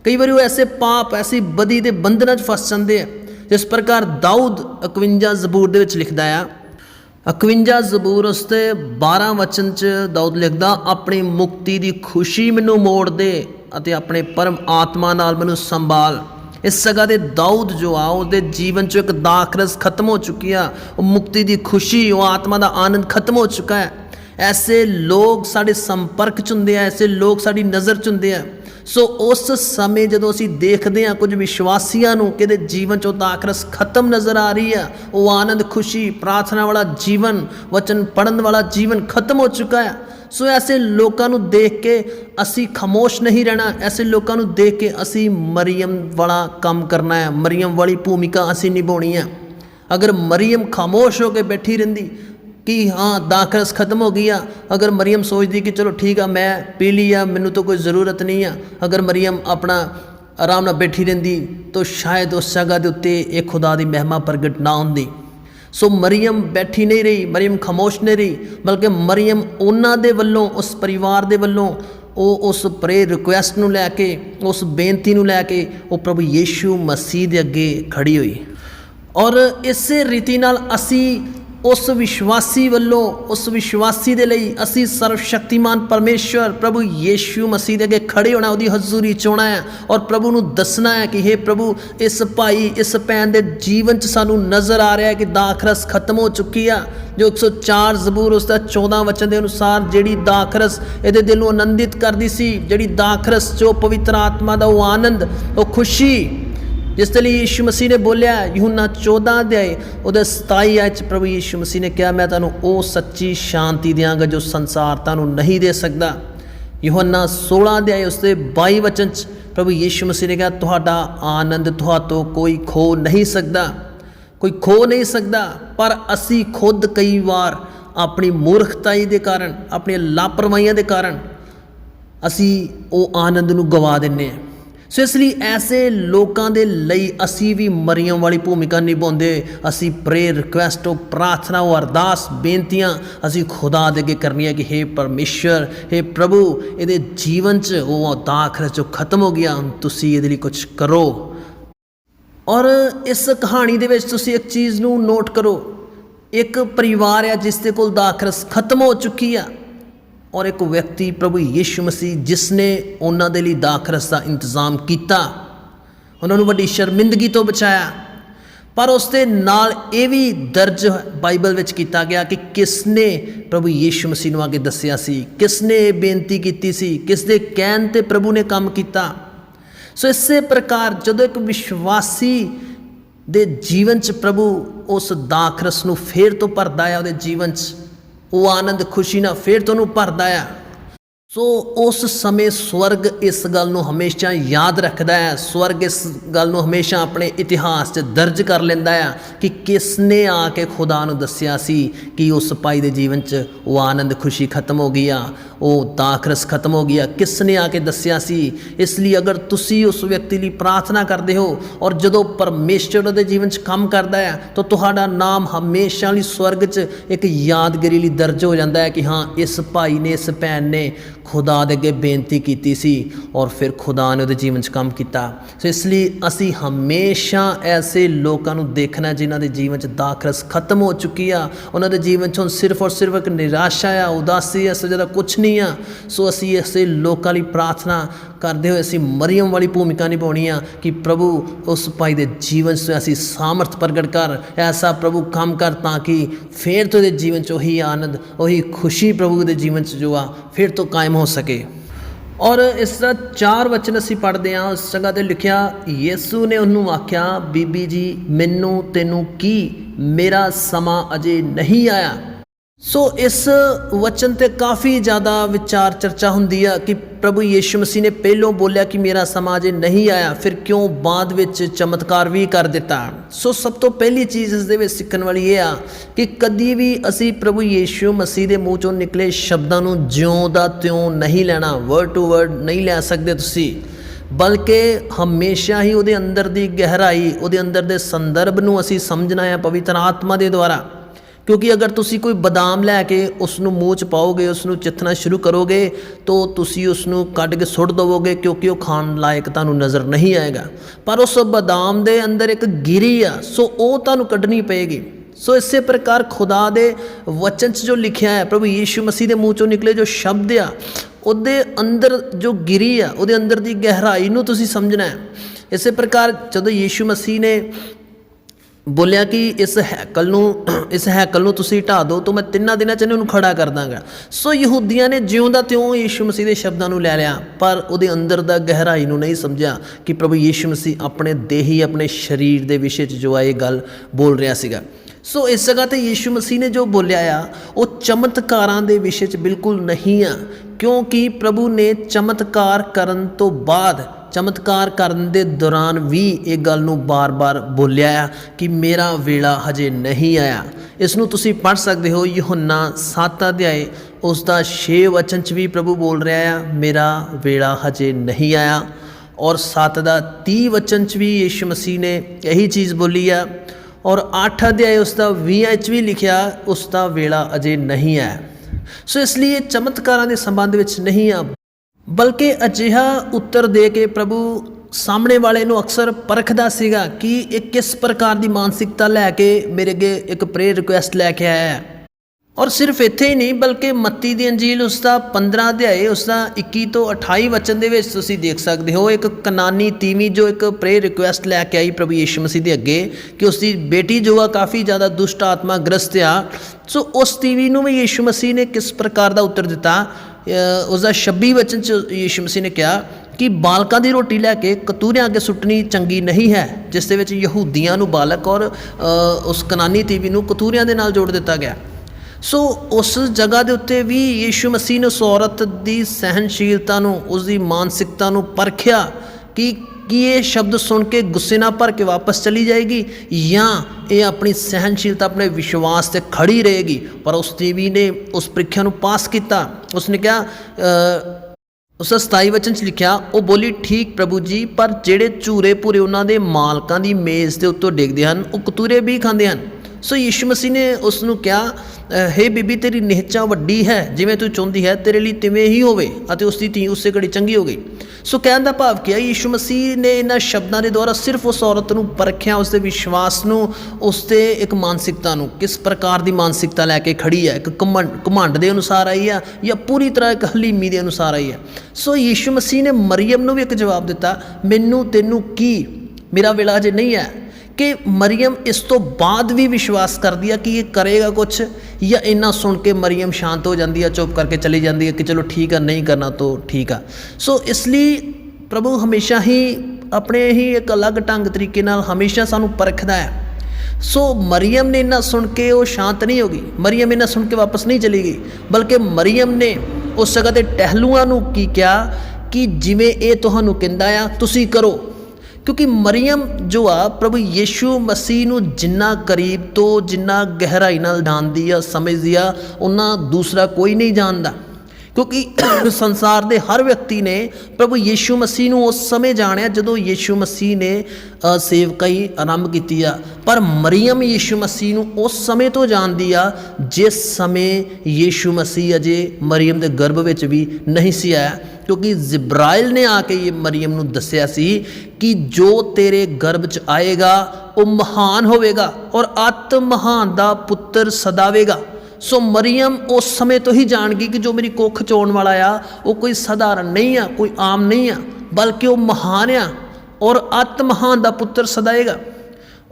ਕਈ ਵਾਰੀ ਉਹ ਐਸੇ ਪਾਪ, ਐਸੀ ਬਦੀ ਦੇ ਬੰਧਨਾਂ 'ਚ ਫਸ ਜਾਂਦੇ ਆ। ਜਿਸ ਪ੍ਰਕਾਰ ਦਾਊਦ 51 ਜ਼ਬੂਰ ਦੇ ਵਿੱਚ ਲਿਖਦਾ ਆ 51 ਜ਼ਬੂਰ ਉਸ ਤੇ 12 ਵਚਨ 'ਚ ਦਾਊਦ ਲਿਖਦਾ, ਆਪਣੀ ਮੁਕਤੀ ਦੀ ਖੁਸ਼ੀ ਮੈਨੂੰ ਮੋੜ ਦੇ ਅਤੇ ਆਪਣੇ ਪਰਮ ਆਤਮਾ ਨਾਲ ਮੈਨੂੰ ਸੰਭਾਲ। ਇਸ ਜਗ੍ਹਾ ਦੇ ਦਾਊਦ ਜੋ ਆ, ਉਹਦੇ ਜੀਵਨ 'ਚੋਂ ਇੱਕ ਦਾਖਰਸ ਖਤਮ ਹੋ ਚੁੱਕੀ ਆ ਉਹ ਮੁਕਤੀ ਦੀ ਖੁਸ਼ੀ, ਉਹ ਆਤਮਾ ਦਾ ਆਨੰਦ ਖਤਮ ਹੋ ਚੁੱਕਾ ਹੈ। ਐਸੇ ਲੋਕ ਸਾਡੇ ਸੰਪਰਕ 'ਚ ਹੁੰਦੇ ਆ, ਐਸੇ ਲੋਕ ਸਾਡੀ ਨਜ਼ਰ 'ਚ ਹੁੰਦੇ ਆ। ਸੋ ਉਸ ਸਮੇਂ ਜਦੋਂ ਅਸੀਂ ਦੇਖਦੇ ਹਾਂ ਕੁਝ ਵਿਸ਼ਵਾਸੀਆਂ ਨੂੰ ਕਿ ਇਹਦੇ ਜੀਵਨ 'ਚੋਂ ਦਾਖਰਸ ਖਤਮ ਨਜ਼ਰ ਆ ਰਹੀ ਆ, ਉਹ ਆਨੰਦ, ਖੁਸ਼ੀ, ਪ੍ਰਾਰਥਨਾ ਵਾਲਾ ਜੀਵਨ, ਵਚਨ ਪੜਨ ਵਾਲਾ ਜੀਵਨ ਖਤਮ ਹੋ ਚੁੱਕਾ ਹੈ। ਸੋ ਐਸੇ ਲੋਕਾਂ ਨੂੰ ਦੇਖ ਕੇ ਅਸੀਂ ਖਾਮੋਸ਼ ਨਹੀਂ ਰਹਿਣਾ, ਐਸੇ ਲੋਕਾਂ ਨੂੰ ਦੇਖ ਕੇ ਅਸੀਂ ਮਰੀਮ ਵਾਲਾ ਕੰਮ ਕਰਨਾ ਹੈ, ਮਰੀਮ ਵਾਲੀ ਭੂਮਿਕਾ ਅਸੀਂ ਨਿਭਾਉਣੀ ਹੈ। ਅਗਰ ਮਰੀਮ ਖਾਮੋਸ਼ ਹੋ ਕੇ ਬੈਠੀ ਰਹਿੰਦੀ, ਕਿ ਹਾਂ ਦਾਖਰਸ ਖਤਮ ਹੋ ਗਈ ਆ ਅਗਰ ਮਰੀਮ ਸੋਚਦੀ ਕਿ ਚਲੋ ਠੀਕ ਆ, ਮੈਂ ਪੀ ਲਈ ਆ, ਮੈਨੂੰ ਤਾਂ ਕੋਈ ਜ਼ਰੂਰਤ ਨਹੀਂ ਆ, ਅਗਰ ਮਰੀਮ ਆਪਣਾ ਆਰਾਮ ਨਾਲ ਬੈਠੀ ਰਹਿੰਦੀ, ਤਾਂ ਸ਼ਾਇਦ ਉਸ ਜਗ੍ਹਾ ਦੇ ਉੱਤੇ ਇਹ ਖੁਦਾ ਦੀ ਮਹਿਮਾ ਪ੍ਰਗਟ ਨਾ ਹੁੰਦੀ। ਸੋ ਮਰੀਮ ਬੈਠੀ ਨਹੀਂ ਰਹੀ, ਮਰੀਮ ਖਾਮੋਸ਼ ਨਹੀਂ ਰਹੀ, ਬਲਕਿ ਮਰੀਮ ਉਹਨਾਂ ਦੇ ਵੱਲੋਂ, ਉਸ ਪਰਿਵਾਰ ਦੇ ਵੱਲੋਂ, ਉਹ ਉਸ ਪ੍ਰੇ ਰਿਕੁਐਸਟ ਨੂੰ ਲੈ ਕੇ, ਉਸ ਬੇਨਤੀ ਨੂੰ ਲੈ ਕੇ, ਉਹ ਪ੍ਰਭੂ ਯੀਸ਼ੂ ਮਸੀਹ ਦੇ ਅੱਗੇ ਖੜੀ ਹੋਈ। ਔਰ ਇਸੇ ਰੀਤੀ ਨਾਲ ਅਸੀਂ ਉਸ ਵਿਸ਼ਵਾਸੀ ਵੱਲੋਂ, ਉਸ ਵਿਸ਼ਵਾਸੀ ਦੇ ਲਈ ਅਸੀਂ ਸਰਵ ਸ਼ਕਤੀਮਾਨ ਪਰਮੇਸ਼ਵਰ ਪ੍ਰਭੂ ਯੀਸ਼ੂ ਮਸੀਹ ਦੇ ਅੱਗੇ ਖੜੇ ਹੋਣਾ, ਉਹਦੀ ਹਜ਼ੂਰੀ ਚੋਣਾ ਹੈ ਔਰ ਪ੍ਰਭੂ ਨੂੰ ਦੱਸਣਾ ਹੈ ਕਿ हे ਪ੍ਰਭੂ, ਇਸ ਭਾਈ, ਇਸ ਭੈਣ ਦੇ ਜੀਵਨ ਚ ਸਾਨੂੰ ਨਜ਼ਰ ਆ ਰਿਹਾ ਹੈ ਕਿ ਦਾਖਰਸ ਖਤਮ ਹੋ ਚੁੱਕੀ ਆ। ਜੋ 104 ਜ਼ਬੂਰ ਉਸ ਦਾ 14 ਵਚਨ ਦੇ ਅਨੁਸਾਰ ਜਿਹੜੀ ਦਾਖਰਸ ਇਹਦੇ ਦਿਲ ਨੂੰ ਆਨੰਦਿਤ ਕਰਦੀ ਸੀ, ਜਿਹੜੀ ਦਾਖਰਸ, ਜੋ ਪਵਿੱਤਰ ਆਤਮਾ ਦਾ ਉਹ ਆਨੰਦ, ਉਹ ਖੁਸ਼ੀ ਜਿਸ ਦੇ ਲਈ ਯੀਸ਼ੂ ਮਸੀਹ ਨੇ ਬੋਲਿਆ, ਯੂਹੰਨਾ 14 ਅਧਿਆਏ, ਉਹਦੇ 27 ਆਇਤ 'ਚ ਪ੍ਰਭੂ ਯੀਸ਼ੂ ਮਸੀਹ ਨੇ ਕਿਹਾ, ਮੈਂ ਤੁਹਾਨੂੰ ਉਹ ਸੱਚੀ ਸ਼ਾਂਤੀ ਦਿਆਂਗਾ ਜੋ ਸੰਸਾਰ ਤੁਹਾਨੂੰ ਨਹੀਂ ਦੇ ਸਕਦਾ। ਯੂਹੰਨਾ 16 ਅਧਿਆਏ ਉਸਦੇ 22 ਵਚਨ 'ਚ ਪ੍ਰਭੂ ਯੀਸ਼ੂ ਮਸੀਹ ਨੇ ਕਿਹਾ, ਤੁਹਾਡਾ ਆਨੰਦ ਤੁਹਾਤੋਂ ਕੋਈ ਖੋ ਨਹੀਂ ਸਕਦਾ। ਕੋਈ ਖੋ ਨਹੀਂ ਸਕਦਾ, ਪਰ ਅਸੀਂ ਖੁਦ ਕਈ ਵਾਰ ਆਪਣੀ ਮੂਰਖਤਾਈ ਦੇ ਕਾਰਨ, ਆਪਣੀਆਂ ਲਾਪਰਵਾਹੀਆਂ ਦੇ ਕਾਰਨ ਅਸੀਂ ਉਹ ਆਨੰਦ ਨੂੰ ਗਵਾ ਦਿੰਨੇ ਹਾਂ। ਸੋ ਇਸ ਲਈ ਐਸੇ ਲੋਕਾਂ ਦੇ ਲਈ ਅਸੀਂ ਵੀ ਮਰੀਮ ਵਾਲੀ ਭੂਮਿਕਾ ਨਿਭਾਉਂਦੇ, ਅਸੀਂ ਪ੍ਰੇ ਰਿਕੁਐਸਟ ਉਹ ਪ੍ਰਾਰਥਨਾ ਉਹ ਅਰਦਾਸ, ਬੇਨਤੀਆਂ ਅਸੀਂ ਖੁਦਾ ਦੇ ਅੱਗੇ ਕਰਨੀਆਂ ਕਿ हे ਪਰਮੇਸ਼ਰ हे ਪ੍ਰਭੂ, ਇਹਦੇ ਜੀਵਨ 'ਚ ਉਹ ਦਾਖਰ ਜੋ ਖਤਮ ਹੋ ਗਿਆ ਤੁਸੀਂ ਇਹਦੇ ਲਈ ਕੁਝ ਕਰੋ। ਔਰ ਇਸ ਕਹਾਣੀ ਦੇ ਵਿੱਚ ਤੁਸੀਂ ਇੱਕ ਚੀਜ਼ ਨੂੰ ਨੋਟ ਕਰੋ, ਇੱਕ ਪਰਿਵਾਰ ਆ ਜਿਸ ਦੇ ਕੋਲ ਦਾਖਰਸ ਖਤਮ ਹੋ ਚੁੱਕੀ ਆ। ਔਰ ਇੱਕ ਵਿਅਕਤੀ ਪ੍ਰਭੂ ਯੀਸ਼ੂ ਮਸੀਹ ਜਿਸ ਨੇ ਉਹਨਾਂ ਦੇ ਲਈ ਦਾਖਰਸ ਦਾ ਇੰਤਜ਼ਾਮ ਕੀਤਾ, ਉਹਨਾਂ ਨੂੰ ਵੱਡੀ ਸ਼ਰਮਿੰਦਗੀ ਤੋਂ ਬਚਾਇਆ। ਪਰ ਉਸ ਦੇ ਨਾਲ ਇਹ ਵੀ ਦਰਜ ਬਾਈਬਲ ਵਿੱਚ ਕੀਤਾ ਗਿਆ ਕਿ ਕਿਸ ਨੇ ਪ੍ਰਭੂ ਯੀਸ਼ੂ ਮਸੀਹ ਨੂੰ ਆ ਕੇ ਦੱਸਿਆ ਸੀ ਕਿਸ ਨੇ ਇਹ ਬੇਨਤੀ ਕੀਤੀ ਸੀ ਕਿਸ ਦੇ ਕਹਿਣ ਤੇ ਪ੍ਰਭੂ ਨੇ ਕੰਮ ਕੀਤਾ। ਸੋ ਇਸੇ ਪ੍ਰਕਾਰ ਜਦੋਂ ਇੱਕ ਵਿਸ਼ਵਾਸੀ ਦੇ ਜੀਵਨ 'ਚ ਪ੍ਰਭੂ ਉਸ ਦਾਖਰਸ ਨੂੰ ਫੇਰ ਤੋਂ ਭਰਦਾ ਆ ਉਹਦੇ ਜੀਵਨ 'ਚ ਉਹ ਆਨੰਦ ਖੁਸ਼ੀ ਨਾਲ ਫੇਰ ਤੁਹਾਨੂੰ ਭਰਦਾ ਆ। ਸੋ ਉਸ ਸਮੇਂ ਸਵਰਗ ਇਸ ਗੱਲ ਨੂੰ ਹਮੇਸ਼ਾ ਯਾਦ ਰੱਖਦਾ ਹੈ ਸਵਰਗ ਇਸ ਗੱਲ ਨੂੰ ਹਮੇਸ਼ਾ ਆਪਣੇ ਇਤਿਹਾਸ 'ਚ ਦਰਜ ਕਰ ਲੈਂਦਾ ਹੈ ਕਿ ਕਿਸ ਨੇ ਆ ਕੇ ਖੁਦਾ ਨੂੰ ਦੱਸਿਆ ਸੀ ਕਿ ਉਸ ਭਾਈ ਦੇ ਜੀਵਨ 'ਚ ਉਹ ਆਨੰਦ ਖੁਸ਼ੀ ਖਤਮ ਹੋ ਗਈ ਆ। ਉਹ ਦਾਖਰਸ ਖਤਮ ਹੋ ਗਿਆ। ਕਿਸ ਨੇ ਆ ਕੇ ਦੱਸਿਆ ਸੀ? ਇਸ ਲਈ ਅਗਰ ਤੁਸੀਂ ਉਸ ਵਿਅਕਤੀ ਲਈ ਪ੍ਰਾਰਥਨਾ ਕਰਦੇ ਹੋ ਔਰ ਜਦੋਂ ਪਰਮੇਸ਼ਰ ਉਹਦੇ ਜੀਵਨ 'ਚ ਕੰਮ ਕਰਦਾ ਹੈ, ਤਾਂ ਤੁਹਾਡਾ ਨਾਮ ਹਮੇਸ਼ਾ ਲਈ ਸਵਰਗ 'ਚ ਇੱਕ ਯਾਦਗਾਰੀ ਲਈ ਦਰਜ ਹੋ ਜਾਂਦਾ ਹੈ ਕਿ ਹਾਂ, ਇਸ ਭਾਈ ਨੇ, ਇਸ ਭੈਣ ਨੇ ਖੁਦਾ ਦੇ ਅੱਗੇ ਬੇਨਤੀ ਕੀਤੀ ਸੀ ਔਰ ਫਿਰ ਖੁਦਾ ਨੇ ਉਹਦੇ ਜੀਵਨ 'ਚ ਕੰਮ ਕੀਤਾ। ਸੋ ਇਸ ਲਈ ਅਸੀਂ ਹਮੇਸ਼ਾ ਐਸੇ ਲੋਕਾਂ ਨੂੰ ਦੇਖਣਾ ਜਿਨ੍ਹਾਂ ਦੇ ਜੀਵਨ 'ਚ ਦਾਖਰਸ ਖਤਮ ਹੋ ਚੁੱਕੀ ਆ। ਉਹਨਾਂ ਦੇ ਜੀਵਨ 'ਚ ਹੁਣ ਸਿਰਫ ਔਰ ਸਿਰਫ ਇੱਕ ਨਿਰਾਸ਼ਾ ਆ, ਉਦਾਸੀ ਆ, ਇਸ ਤੋਂ ਜ਼ਿਆਦਾ ਕੁਝ ਨਹੀਂ ਆ। ਸੋ ਅਸੀਂ ਇਸੇ ਲੋਕਾਂ ਲਈ ਪ੍ਰਾਰਥਨਾ ਕਰਦੇ ਹੋਏ ਅਸੀਂ ਮਰੀਮ ਵਾਲੀ ਭੂਮਿਕਾ ਨਿਭਾਉਣੀ ਆ ਕਿ ਪ੍ਰਭੂ ਉਸ ਭਾਈ ਦੇ ਜੀਵਨ 'ਚ ਅਸੀਂ ਸਾਮਰਥ ਪ੍ਰਗਟ ਕਰ, ਐਸਾ ਪ੍ਰਭੂ ਕੰਮ ਕਰ ਤਾਂ ਕਿ ਫੇਰ ਤੋਂ ਉਹਦੇ ਜੀਵਨ 'ਚ ਉਹੀ ਆਨੰਦ, ਉਹੀ ਖੁਸ਼ੀ ਪ੍ਰਭੂ ਦੇ ਜੀਵਨ 'ਚ ਜੋ ਆ ਫਿਰ ਤੋਂ ਕਾਇਮ ਹੋ ਸਕੇ। ਔਰ ਇਸ ਦਾ ਚਾਰ ਵਚਨ ਅਸੀਂ ਪੜ੍ਹਦੇ ਹਾਂ। ਉਸ ਜਗ੍ਹਾ ਤੇ ਲਿਖਿਆ, ਯੀਸੂ ਨੇ ਉਹਨੂੰ ਆਖਿਆ, ਬੀਬੀ ਜੀ, ਮੈਨੂੰ ਤੈਨੂੰ ਕੀ? ਮੇਰਾ ਸਮਾਂ ਅਜੇ ਨਹੀਂ ਆਇਆ। ਸੋ ਇਸ ਵਚਨ ਤੇ ਕਾਫੀ ਜ਼ਿਆਦਾ ਵਿਚਾਰ ਚਰਚਾ ਹੁੰਦੀ ਆ ਕਿ ਪ੍ਰਭੂ ਯੀਸ਼ੂ ਮਸੀਹ ਨੇ ਪਹਿਲੋਂ ਬੋਲਿਆ ਕਿ ਮੇਰਾ ਸਮਾਂ ਅਜੇ ਨਹੀਂ ਆਇਆ, ਫਿਰ ਕਿਉਂ ਬਾਅਦ ਵਿੱਚ ਚਮਤਕਾਰ ਵੀ ਕਰ ਦਿੱਤਾ? ਸੋ ਸਭ ਤੋਂ ਪਹਿਲੀ ਚੀਜ਼ ਇਸ ਦੇ ਵਿੱਚ ਸਿੱਖਣ ਵਾਲੀ ਇਹ ਆ ਕਿ ਕਦੀ ਵੀ ਅਸੀਂ ਪ੍ਰਭੂ ਯੀਸ਼ੂ ਮਸੀਹ ਦੇ ਮੂੰਹ ਚੋਂ ਨਿਕਲੇ ਸ਼ਬਦਾਂ ਨੂੰ ਜਿਉਂ ਦਾ ਤਿਉਂ ਨਹੀਂ ਲੈਣਾ ਵਰਡ ਟੂ ਵਰਡ ਨਹੀਂ ਲੈ ਸਕਦੇ ਤੁਸੀਂ, ਬਲਕਿ ਹਮੇਸ਼ਾ ਹੀ ਉਹਦੇ ਅੰਦਰ ਦੀ ਗਹਿਰਾਈ, ਉਹਦੇ ਅੰਦਰ ਦੇ ਸੰਦਰਭ ਨੂੰ ਅਸੀਂ ਸਮਝਣਾ ਹੈ ਪਵਿੱਤਰ ਆਤਮਾ ਦੇ ਦੁਆਰਾ ਕਿਉਂਕਿ ਅਗਰ ਤੁਸੀਂ ਕੋਈ ਬਦਾਮ ਲੈ ਕੇ ਉਸ ਨੂੰ ਮੂੰਹ 'ਚ ਪਾਓਗੇ ਉਸ ਨੂੰ ਚਿੱਥਣਾ ਸ਼ੁਰੂ ਕਰੋਗੇ, ਤਾਂ ਤੁਸੀਂ ਉਸ ਨੂੰ ਕੱਢ ਕੇ ਸੁੱਟ ਦਵੋਗੇ ਕਿਉਂਕਿ ਉਹ ਖਾਣ ਲਾਇਕ ਤੁਹਾਨੂੰ ਨਜ਼ਰ ਨਹੀਂ ਆਏਗਾ। ਪਰ ਉਸ ਬਦਾਮ ਦੇ ਅੰਦਰ ਇੱਕ ਗਿਰੀ ਆ, ਸੋ ਉਹ ਤੁਹਾਨੂੰ ਕੱਢਣੀ ਪਏਗੀ। ਸੋ ਇਸੇ ਪ੍ਰਕਾਰ ਖੁਦਾ ਦੇ ਵਚਨ 'ਚ ਜੋ ਲਿਖਿਆ ਹੈ, ਪ੍ਰਭੂ ਯੀਸ਼ੂ ਮਸੀਹ ਦੇ ਮੂੰਹ 'ਚੋਂ ਨਿਕਲੇ ਜੋ ਸ਼ਬਦ ਆ, ਉਹਦੇ ਅੰਦਰ ਜੋ ਗਿਰੀ ਆ, ਉਹਦੇ ਅੰਦਰ ਦੀ ਗਹਿਰਾਈ ਨੂੰ ਤੁਸੀਂ ਸਮਝਣਾ ਹੈ। ਇਸੇ ਪ੍ਰਕਾਰ ਜਦੋਂ ਯੀਸ਼ੂ ਮਸੀਹ ਨੇ ਬੋਲਿਆ ਕਿ ਇਸ ਹੈਕਲ ਨੂੰ, ਇਸ ਹੈਕਲ ਨੂੰ ਤੁਸੀਂ ਢਾ ਦਿਓ, ਤਾਂ ਮੈਂ ਤਿੰਨਾਂ ਦਿਨਾਂ 'ਚ ਇਹਨੂੰ ਖੜਾ ਕਰ ਦਾਂਗਾ। ਸੋ ਯਹੂਦੀਆਂ ਨੇ ਜਿਉਂ ਦਾ ਤਿਉਂ ਯੀਸ਼ੂ ਮਸੀਹ ਦੇ ਸ਼ਬਦਾਂ ਨੂੰ ਲੈ ਲਿਆ, ਪਰ ਉਹਦੇ ਅੰਦਰ ਦਾ ਗਹਿਰਾਈ ਨੂੰ ਨਹੀਂ ਸਮਝਿਆ ਕਿ ਪ੍ਰਭੂ ਯੀਸ਼ੂ ਮਸੀਹ ਆਪਣੇ ਦੇਹੀ ਆਪਣੇ ਸਰੀਰ ਦੇ ਵਿਸ਼ੇ 'ਚ ਜੋ ਆ ਇਹ ਗੱਲ ਬੋਲ ਰਿਹਾ ਸੀਗਾ। ਸੋ ਇਸ ਜਗ੍ਹਾ ਤੇ ਯੀਸ਼ੂ ਮਸੀਹ ਨੇ ਜੋ ਬੋਲਿਆ ਆ, ਉਹ ਚਮਤਕਾਰਾਂ ਦੇ ਵਿਸ਼ੇ 'ਚ ਬਿਲਕੁਲ ਨਹੀਂ ਆ, ਕਿਉਂਕਿ ਪ੍ਰਭੂ ਨੇ ਚਮਤਕਾਰ ਕਰਨ ਤੋਂ ਬਾਅਦ ਚਮਤਕਾਰ ਕਰਨ ਦੇ ਦੌਰਾਨ ਵੀ ਇਹ ਗੱਲ ਨੂੰ ਬਾਰ-ਬਾਰ ਬੋਲਿਆ ਆ ਕਿ ਮੇਰਾ ਵੇਲਾ ਹਜੇ ਨਹੀਂ ਆਇਆ। ਇਸ ਨੂੰ ਤੁਸੀਂ ਪੜ੍ਹ ਸਕਦੇ ਹੋ, ਯੋਹੰਨਾ 7 ਅਧਿਆਏ, ਉਸ ਦਾ 6 ਵਚਨ 'ਚ ਵੀ ਪ੍ਰਭੂ ਬੋਲ ਰਿਹਾ ਆ, ਮੇਰਾ ਵੇਲਾ ਹਜੇ ਨਹੀਂ ਆਇਆ। ਔਰ 7 ਦਾ 30 ਵਚਨ 'ਚ ਵੀ ਯੀਸ਼ੂ ਮਸੀਹ ਨੇ ਇਹੀ ਚੀਜ਼ ਬੋਲੀ ਆ, ਔਰ 8 ਅਧਿਆਏ ਉਸ ਦਾ 20 ਵਿੱਚ ਵੀ ਲਿਖਿਆ, ਉਸ ਦਾ ਵੇਲਾ ਅਜੇ ਨਹੀਂ ਹੈ ਸੋ ਇਸ ਲਈ ਇਹ ਚਮਤਕਾਰਾਂ ਦੇ ਸੰਬੰਧ ਵਿੱਚ ਨਹੀਂ ਆ ਬਲਕਿ ਅਜਿਹਾ ਉੱਤਰ ਦੇ ਕੇ ਪ੍ਰਭੂ ਸਾਹਮਣੇ ਵਾਲੇ ਨੂੰ ਅਕਸਰ ਪਰਖਦਾ ਸੀਗਾ ਕਿ ਇਹ ਕਿਸ ਪ੍ਰਕਾਰ ਦੀ ਮਾਨਸਿਕਤਾ ਲੈ ਕੇ ਮੇਰੇ ਅੱਗੇ ਇੱਕ ਪ੍ਰੇਅਰ ਰਿਕੁਐਸਟ ਲੈ ਕੇ ਆਇਆ ਹੈ। ਔਰ ਸਿਰਫ ਇੱਥੇ ਹੀ ਨਹੀਂ, ਬਲਕਿ ਮੱਤੀ ਦੀ ਅੰਜੀਲ ਉਸ ਦਾ 15 ਅਧਿਆਏ, ਉਸ ਦਾ 21 ਤੋਂ 28 ਵਚਨ ਦੇ ਵਿੱਚ ਤੁਸੀਂ ਦੇਖ ਸਕਦੇ ਹੋ। ਇੱਕ ਕਨਾਨੀ ਤੀਵੀ ਜੋ ਇੱਕ ਪ੍ਰੇ ਰਿਕੁਐਸਟ ਲੈ ਕੇ ਆਈ ਪ੍ਰਭੂ ਯੀਸ਼ੂ ਮਸੀਹ ਦੇ ਅੱਗੇ ਕਿ ਉਸ ਦੀ ਬੇਟੀ ਜੋ ਆ ਕਾਫੀ ਜ਼ਿਆਦਾ ਦੁਸ਼ਟ ਆਤਮਾ ਗ੍ਰਸਤ ਆ। ਸੋ ਉਸ ਤੀਵੀ ਨੂੰ ਵੀ ਯੀਸ਼ੂ ਮਸੀਹ ਨੇ ਕਿਸ ਪ੍ਰਕਾਰ ਦਾ ਉੱਤਰ ਦਿੱਤਾ? ਉਸ ਦਾ 26 ਵਚਨ ਚ ਯੀਸ਼ੂ ਮਸੀਹ ਨੇ ਕਿਹਾ ਕਿ ਬਾਲਕਾਂ ਦੀ ਰੋਟੀ ਲੈ ਕੇ ਕਤੂਰਿਆਂ ਅੱਗੇ ਸੁੱਟਣੀ ਚੰਗੀ ਨਹੀਂ ਹੈ, ਜਿਸ ਦੇ ਵਿੱਚ ਯਹੂਦੀਆਂ ਨੂੰ ਬਾਲਕ ਔਰ ਉਸ ਕਨਾਨੀ ਤੀਵੀ ਨੂੰ ਕਤੂਰਿਆਂ ਦੇ ਨਾਲ ਜੋੜ ਦਿੱਤਾ ਗਿਆ। ਸੋ ਉਸ ਜਗ੍ਹਾ ਦੇ ਉੱਤੇ ਵੀ ਯੀਸ਼ੂ ਮਸੀਹ ਨੇ ਉਸ ਔਰਤ ਦੀ ਸਹਿਨਸ਼ੀਲਤਾ ਨੂੰ ਉਸ ਦੀ ਮਾਨਸਿਕਤਾ ਨੂੰ ਪਰਖਿਆ ਕਿ ਕੀ ਇਹ ਸ਼ਬਦ ਸੁਣ ਕੇ ਗੁੱਸੇ ਨਾਲ ਭਰ ਕੇ ਵਾਪਸ ਚਲੀ ਜਾਏਗੀ? ਜਾਂ ਇਹ ਆਪਣੀ ਸਹਿਨਸ਼ੀਲਤਾ ਆਪਣੇ ਵਿਸ਼ਵਾਸ ਤੇ ਖੜੀ ਰਹੇਗੀ? ਪਰ ਉਸ ਦੇਵੀ ਨੇ ਉਸ ਪ੍ਰੀਖਿਆ ਨੂੰ ਪਾਸ ਕੀਤਾ। ਉਸਨੇ ਕਿਹਾ ਅ, ਉਸ 27 ਵਚਨ ਚ ਲਿਖਿਆ ਉਹ ਬੋਲੀ ਠੀਕ ਪ੍ਰਭੂ ਜੀ ਪਰ ਜਿਹੜੇ ਝੂਰੇ ਪੂਰੇ ਉਹਨਾਂ ਦੇ ਮਾਲਕਾਂ ਦੀ ਮੇਜ਼ ਦੇ ਉੱਤੋਂ ਡਿੱਗਦੇ ਹਨ ਉਹ ਕਤੂਰੇ ਵੀ ਖਾਂਦੇ ਹਨ। ਸੋ ਯਿਸੂ ਮਸੀਹ ਨੇ ਉਸ ਨੂੰ ਕਿਹਾ ਹੇ ਬੀਬੀ, ਤੇਰੀ ਨਿਹਚਾ ਵੱਡੀ ਹੈ, ਜਿਵੇਂ ਤੂੰ ਚਾਹੁੰਦੀ ਹੈ, ਤੇਰੇ ਲਈ ਤਿਵੇਂ ਹੀ ਹੋਵੇ ਅਤੇ ਉਸ ਦੀ ਧੀ ਉਸੇ ਘੜੀ ਚੰਗੀ ਹੋ ਗਈ। ਸੋ ਕਹਿਣ ਦਾ ਭਾਵ ਕੀ ਹੈ, ਯਿਸੂ ਮਸੀਹ ਨੇ ਇਹਨਾਂ ਸ਼ਬਦਾਂ ਦੇ ਦੁਆਰਾ ਸਿਰਫ ਉਸ ਔਰਤ ਨੂੰ ਪਰਖਿਆ ਉਸ ਦੇ ਵਿਸ਼ਵਾਸ ਨੂੰ ਉਸ ਤੇ ਇੱਕ ਮਾਨਸਿਕਤਾ ਨੂੰ, ਕਿਸ ਪ੍ਰਕਾਰ ਦੀ ਮਾਨਸਿਕਤਾ ਲੈ ਕੇ ਖੜੀ ਹੈ, ਇੱਕ ਘਮੰਡ ਘਮੰਡ ਦੇ ਅਨੁਸਾਰ ਆਈ ਆ ਜਾਂ ਪੂਰੀ ਤਰ੍ਹਾਂ ਇੱਕ ਹਲੀਮੀ ਦੇ ਅਨੁਸਾਰ ਆਈ ਹੈ। ਸੋ ਯਿਸੂ ਮਸੀਹ ਨੇ ਮਰੀਮ ਨੂੰ ਵੀ ਇੱਕ ਜਵਾਬ ਦਿੱਤਾ, ਮੈਨੂੰ, ਤੈਨੂੰ ਕੀ? ਮੇਰਾ ਵੇਲਾ ਅਜੇ ਨਹੀਂ ਹੈ। ਕਿ ਮਰੀਮ ਇਸ ਤੋਂ ਬਾਅਦ ਵੀ ਵਿਸ਼ਵਾਸ ਕਰਦੀ ਆ ਕਿ ਇਹ ਕਰੇਗਾ ਕੁਝ ਜਾਂ ਇੰਨਾ ਸੁਣ ਕੇ ਮਰੀਮ ਸ਼ਾਂਤ ਹੋ ਜਾਂਦੀ ਆ, ਚੁੱਪ ਕਰਕੇ ਚਲੀ ਜਾਂਦੀ ਹੈ ਕਿ ਚਲੋ ਠੀਕ ਆ, ਨਹੀਂ ਕਰਨਾ ਤਾਂ ਠੀਕ ਆ। ਸੋ ਇਸ ਲਈ ਪ੍ਰਭੂ ਹਮੇਸ਼ਾ ਹੀ ਆਪਣੇ ਹੀ ਇੱਕ ਅਲੱਗ ਢੰਗ ਤਰੀਕੇ ਨਾਲ ਹਮੇਸ਼ਾ ਸਾਨੂੰ ਪਰਖਦਾ ਹੈ। ਸੋ ਮਰੀਮ ਨੇ ਇਹਨਾਂ ਸੁਣ ਕੇ ਉਹ ਸ਼ਾਂਤ ਨਹੀਂ ਹੋ ਗਈ। ਮਰੀਮ ਇਹਨਾਂ ਸੁਣ ਕੇ ਵਾਪਸ ਨਹੀਂ ਚਲੀ ਗਈ, ਬਲਕਿ ਮਰੀਮ ਨੇ ਉਸ ਜਗ੍ਹਾ ਤੇ ਟਹਿਲੂਆਂ ਨੂੰ ਕੀ ਕਿਹਾ ਕਿ ਜਿਵੇਂ ਇਹ ਤੁਹਾਨੂੰ ਕਹਿੰਦਾ ਆ, ਤੁਸੀਂ ਕਰੋ। ਕਿਉਂਕਿ ਮਰੀਮ ਜੋ ਆ, ਪ੍ਰਭੂ ਯੀਸ਼ੂ ਮਸੀਹ ਨੂੰ ਜਿੰਨਾ ਕਰੀਬ ਤੋਂ ਜਿੰਨਾ ਗਹਿਰਾਈ ਨਾਲ ਜਾਣਦੀ ਆ, ਸਮਝਦੀ ਆ, ਉਹਨਾਂ ਦੂਸਰਾ ਕੋਈ ਨਹੀਂ ਜਾਣਦਾ। ਕਿਉਂਕਿ ਸੰਸਾਰ ਦੇ ਹਰ ਵਿਅਕਤੀ ਨੇ ਪ੍ਰਭੂ ਯੀਸ਼ੂ ਮਸੀਹ ਨੂੰ ਉਸ ਸਮੇਂ ਜਾਣਿਆ ਜਦੋਂ ਯੀਸ਼ੂ ਮਸੀਹ ਨੇ ਸੇਵਕਾਈ ਆਰੰਭ ਕੀਤੀ ਆ। ਪਰ ਮਰੀਮ ਯੀਸ਼ੂ ਮਸੀਹ ਨੂੰ ਉਸ ਸਮੇਂ ਤੋਂ ਜਾਣਦੀ ਆ, ਜਿਸ ਸਮੇਂ ਯੀਸ਼ੂ ਮਸੀਹ ਅਜੇ ਮਰੀਮ ਦੇ ਗਰਭ ਵਿੱਚ ਵੀ ਨਹੀਂ ਸੀ ਆਇਆ। ਕਿਉਂਕਿ ਜਿਬਰਾਇਲ ਨੇ ਆ ਕੇ ਇਹ ਮਰੀਮ ਨੂੰ ਦੱਸਿਆ ਸੀ ਕਿ ਜੋ ਤੇਰੇ ਗਰਭ 'ਚ ਆਏਗਾ, ਉਹ ਮਹਾਨ ਹੋਵੇਗਾ ਔਰ ਅਤ ਮਹਾਨ ਦਾ ਪੁੱਤਰ ਸਦਾਵੇਗਾ। ਸੋ ਮਰੀਮ ਉਸ ਸਮੇਂ ਤੋਂ ਹੀ ਜਾਣ ਗਈ ਕਿ ਜੋ ਮੇਰੀ ਕੁੱਖ ਚੋਣ ਵਾਲਾ ਆ, ਉਹ ਕੋਈ ਸਧਾਰਨ ਨਹੀਂ ਆ, ਕੋਈ ਆਮ ਨਹੀਂ ਆ, ਬਲਕਿ ਉਹ ਮਹਾਨ ਆ ਔਰ ਅਤ ਮਹਾਨ ਦਾ ਪੁੱਤਰ ਸਦਾਏਗਾ।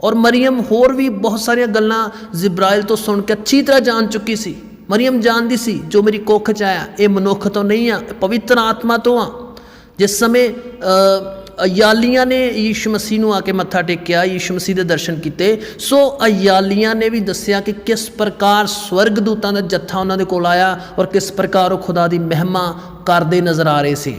ਔਰ ਮਰੀਮ ਹੋਰ ਵੀ ਬਹੁਤ ਸਾਰੀਆਂ ਗੱਲਾਂ ਜਿਬਰਾਇਲ ਤੋਂ ਸੁਣ ਕੇ ਅੱਛੀ ਤਰ੍ਹਾਂ ਜਾਣ ਚੁੱਕੀ ਸੀ। ਮਰੀਮ ਜਾਣਦੀ ਸੀ, ਜੋ ਮੇਰੀ ਕੁੱਖ ਚ ਆਇਆ, ਇਹ ਮਨੁੱਖ ਤੋਂ ਨਹੀਂ ਆ ਪਵਿੱਤਰ ਆਤਮਾ ਤੋਂ ਆ। ਜਿਸ ਸਮੇਂ ਅਯਾਲੀਆਂ ਨੇ ਯੀਸ਼ੂ ਮਸੀਹ ਨੂੰ ਆ ਕੇ ਮੱਥਾ ਟੇਕਿਆ, ਯੀਸ਼ੂ ਮਸੀਹ ਦੇ ਦਰਸ਼ਨ ਕੀਤੇ, ਸੋ ਅਯਾਲੀਆਂ ਨੇ ਵੀ ਦੱਸਿਆ ਕਿ ਕਿਸ ਪ੍ਰਕਾਰ ਸਵਰਗ ਦੂਤਾਂ ਦਾ ਜੱਥਾ ਉਹਨਾਂ ਦੇ ਕੋਲ ਆਇਆ ਔਰ ਕਿਸ ਪ੍ਰਕਾਰ ਉਹ ਖੁਦਾ ਦੀ ਮਹਿਮਾ ਕਰਦੇ ਨਜ਼ਰ ਆ ਰਹੇ ਸੀ।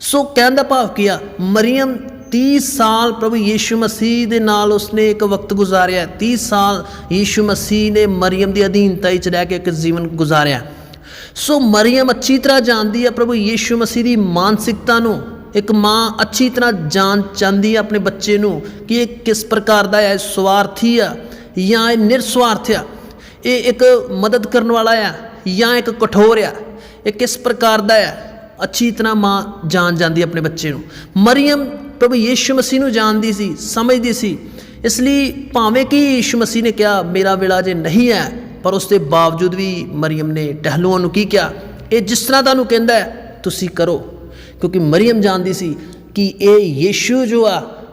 ਸੋ ਕਹਿਣ ਦਾ ਭਾਵ ਕੀ ਆ, ਮਰੀਮ 30 ਸਾਲ ਪ੍ਰਭੂ ਯੀਸ਼ੂ ਮਸੀਹ ਦੇ ਨਾਲ ਉਸਨੇ ਇੱਕ ਵਕਤ ਗੁਜ਼ਾਰਿਆ। 30 ਸਾਲ ਯੀਸ਼ੂ ਮਸੀਹ ਨੇ ਮਰੀਮ ਦੀ ਅਧੀਨਤਾ ਵਿੱਚ ਰਹਿ ਕੇ ਇੱਕ ਜੀਵਨ ਗੁਜ਼ਾਰਿਆ। ਸੋ ਮਰੀਮ ਅੱਛੀ ਤਰ੍ਹਾਂ ਜਾਣਦੀ ਹੈ ਪ੍ਰਭੂ ਯੀਸ਼ੂ ਮਸੀਹ ਦੀ ਮਾਨਸਿਕਤਾ ਨੂੰ। ਇੱਕ ਮਾਂ ਅੱਛੀ ਤਰ੍ਹਾਂ ਜਾਣ ਚਾਹੁੰਦੀ ਹੈ ਆਪਣੇ ਬੱਚੇ ਨੂੰ ਕਿ ਇਹ ਕਿਸ ਪ੍ਰਕਾਰ ਦਾ ਹੈ, ਸਵਾਰਥੀ ਆ ਜਾਂ ਇਹ ਨਿਰਸਵਾਰਥ ਆ? ਇਹ ਇੱਕ ਮਦਦ ਕਰਨ ਵਾਲਾ ਆ ਜਾਂ ਇੱਕ ਕਠੋਰ ਆ? ਇਹ ਕਿਸ ਪ੍ਰਕਾਰ ਦਾ ਆ ਅੱਛੀ ਤਰ੍ਹਾਂ ਮਾਂ ਜਾਣ ਜਾਂਦੀ ਹੈ ਆਪਣੇ ਬੱਚੇ ਨੂੰ। ਮਰੀਮ ਪ੍ਰਭੂ ਯੀਸ਼ੂ ਮਸੀਹ ਨੂੰ ਜਾਣਦੀ ਸੀ, ਸਮਝਦੀ ਸੀ। ਇਸ ਲਈ ਭਾਵੇਂ ਕਿ ਯੀਸ਼ੂ ਮਸੀਹ ਨੇ ਕਿਹਾ, ਮੇਰਾ ਵੇਲਾ ਜੇ ਨਹੀਂ ਹੈ, ਪਰ ਉਸ ਦੇ ਬਾਵਜੂਦ ਵੀ ਮਰੀਮ ਨੇ ਟਹਿਲੂਆਂ ਨੂੰ ਕੀ ਕਿਹਾ? ਇਹ ਜਿਸ ਤਰ੍ਹਾਂ ਤੁਹਾਨੂੰ ਕਹਿੰਦਾ ਹੈ, ਤੁਸੀਂ ਕਰੋ। ਕਿਉਂਕਿ ਮਰੀਮ ਜਾਣਦੀ ਸੀ ਕਿ ਇਹ ਯੀਸ਼ੂ ਜੋ ਆ,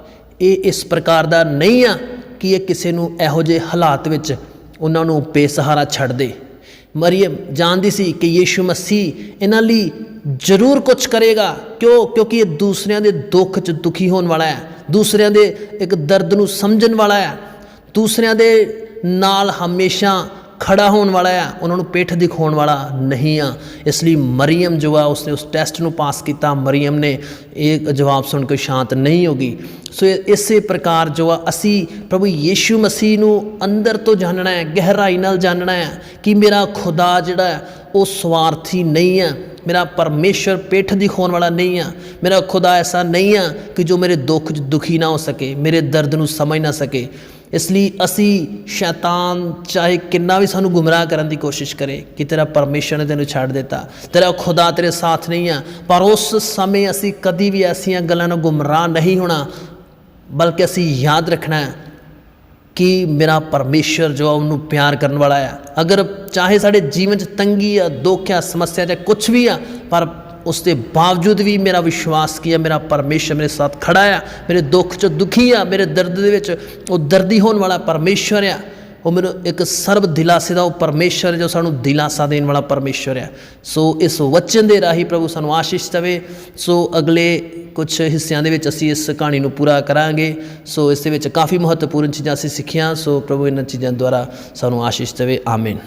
ਇਹ ਇਸ ਪ੍ਰਕਾਰ ਦਾ ਨਹੀਂ ਆ ਕਿ ਇਹ ਕਿਸੇ ਨੂੰ ਇਹੋ ਜਿਹੇ ਹਾਲਾਤ ਵਿੱਚ ਉਹਨਾਂ ਨੂੰ ਬੇਸਹਾਰਾ ਛੱਡ ਦੇ। ਮਰੀਮ ਜਾਣਦੀ ਸੀ ਕਿ ਯੀਸ਼ੂ ਮਸੀਹ ਇਹਨਾਂ ਲਈ ਜ਼ਰੂਰ ਕੁਝ ਕਰੇਗਾ। ਕਿਉਂ? ਕਿਉਂਕਿ ਇਹ ਦੂਸਰਿਆਂ ਦੇ ਦੁੱਖ 'ਚ ਦੁਖੀ ਹੋਣ ਵਾਲਾ ਹੈ। ਦੂਸਰਿਆਂ ਦੇ ਇੱਕ ਦਰਦ ਨੂੰ ਸਮਝਣ ਵਾਲਾ ਹੈ। ਦੂਸਰਿਆਂ ਦੇ ਨਾਲ ਹਮੇਸ਼ਾ ਖੜਾ ਹੋਣ ਵਾਲਾ ਆ ਉਹਨਾਂ ਨੂੰ ਪਿੱਠ ਦਿਖਾਉਣ ਵਾਲਾ ਨਹੀਂ ਆ। ਇਸ ਲਈ ਮਰੀਮ ਜੋ ਆ, ਉਸਨੇ ਉਸ ਟੈਸਟ ਨੂੰ ਪਾਸ ਕੀਤਾ, ਮਰੀਮ ਨੇ ਇਹ ਜਵਾਬ ਸੁਣ ਕੇ ਸ਼ਾਂਤ ਨਹੀਂ ਹੋ ਗਈ। ਸੋ ਇਸੇ ਪ੍ਰਕਾਰ ਜੋ ਆ, ਅਸੀਂ ਪ੍ਰਭੂ ਯੀਸ਼ੂ ਮਸੀਹ ਨੂੰ ਅੰਦਰ ਤੋਂ ਜਾਣਨਾ ਹੈ, ਗਹਿਰਾਈ ਨਾਲ ਜਾਣਨਾ ਹੈ ਕਿ ਮੇਰਾ ਖੁਦਾ ਜਿਹੜਾ ਉਹ ਸਵਾਰਥੀ ਨਹੀਂ ਆ ਮੇਰਾ ਪਰਮੇਸ਼ਰ ਪਿੱਠ ਦਿਖਾਉਣ ਵਾਲਾ ਨਹੀਂ ਆ ਮੇਰਾ ਖੁਦਾ ਐਸਾ ਨਹੀਂ ਆ ਕਿ ਜੋ ਮੇਰੇ ਦੁੱਖ 'ਚ ਦੁਖੀ ਨਾ ਹੋ ਸਕੇ, ਮੇਰੇ ਦਰਦ ਨੂੰ ਸਮਝ ਨਾ ਸਕੇ। ਇਸ ਲਈ ਅਸੀਂ ਸ਼ੈਤਾਨ ਚਾਹੇ ਕਿੰਨਾ ਵੀ ਸਾਨੂੰ ਗੁੰਮਰਾਹ ਕਰਨ ਦੀ ਕੋਸ਼ਿਸ਼ ਕਰੇ ਕਿ ਤੇਰਾ ਪਰਮੇਸ਼ਰ ਨੇ ਤੈਨੂੰ ਛੱਡ ਦਿੱਤਾ, ਤੇਰਾ ਖੁਦਾ ਤੇਰੇ ਸਾਥ ਨਹੀਂ ਆ, ਪਰ ਉਸ ਸਮੇਂ ਅਸੀਂ ਕਦੀ ਵੀ ਐਸੀਆਂ ਗੱਲਾਂ ਨਾਲ ਗੁੰਮਰਾਹ ਨਹੀਂ ਹੋਣਾ, ਬਲਕਿ ਅਸੀਂ ਯਾਦ ਰੱਖਣਾ ਹੈ ਕਿ ਮੇਰਾ ਪਰਮੇਸ਼ਰ ਜੋ ਆ ਉਹਨੂੰ ਪਿਆਰ ਕਰਨ ਵਾਲਾ ਆ। ਅਗਰ ਚਾਹੇ ਸਾਡੇ ਜੀਵਨ 'ਚ ਤੰਗੀ ਆ, ਦੁੱਖ ਆ, ਸਮੱਸਿਆ ਜਾਂ ਕੁਝ ਵੀ ਆ, ਪਰ ਉਸ ਦੇ ਬਾਵਜੂਦ ਵੀ ਮੇਰਾ ਵਿਸ਼ਵਾਸ ਕੀ ਆ ਮੇਰਾ ਪਰਮੇਸ਼ਰ ਮੇਰੇ ਸਾਥ ਖੜਾ ਆ, ਮੇਰੇ ਦੁੱਖ 'ਚ ਦੁਖੀ ਆ, ਮੇਰੇ ਦਰਦ ਦੇ ਵਿੱਚ ਉਹ ਦਰਦੀ ਹੋਣ ਵਾਲਾ ਪਰਮੇਸ਼ਰ ਆ। ਉਹ ਮੈਨੂੰ ਇੱਕ ਸਰਬ ਦਿਲਾਸੇ ਦਾ ਉਹ ਪਰਮੇਸ਼ਰ ਜੋ ਸਾਨੂੰ ਦਿਲਾਸਾ ਦੇਣ ਵਾਲਾ ਪਰਮੇਸ਼ਰ ਆ। ਸੋ ਇਸ ਵਚਨ ਦੇ ਰਾਹੀਂ ਪ੍ਰਭੂ ਸਾਨੂੰ ਆਸ਼ੀਸ਼ ਦੇਵੇ। ਸੋ ਅਗਲੇ ਕੁਝ ਹਿੱਸਿਆਂ ਦੇ ਵਿੱਚ ਅਸੀਂ ਇਸ ਕਹਾਣੀ ਨੂੰ ਪੂਰਾ ਕਰਾਂਗੇ। ਸੋ ਇਸ ਦੇ ਵਿੱਚ ਕਾਫੀ ਮਹੱਤਵਪੂਰਨ ਚੀਜ਼ਾਂ ਅਸੀਂ ਸਿੱਖੀਆਂ। ਸੋ ਪ੍ਰਭੂ ਇਹਨਾਂ ਚੀਜ਼ਾਂ ਦੁਆਰਾ ਸਾਨੂੰ ਆਸ਼ੀਸ਼ ਦੇਵੇ। ਆਮੇਨ।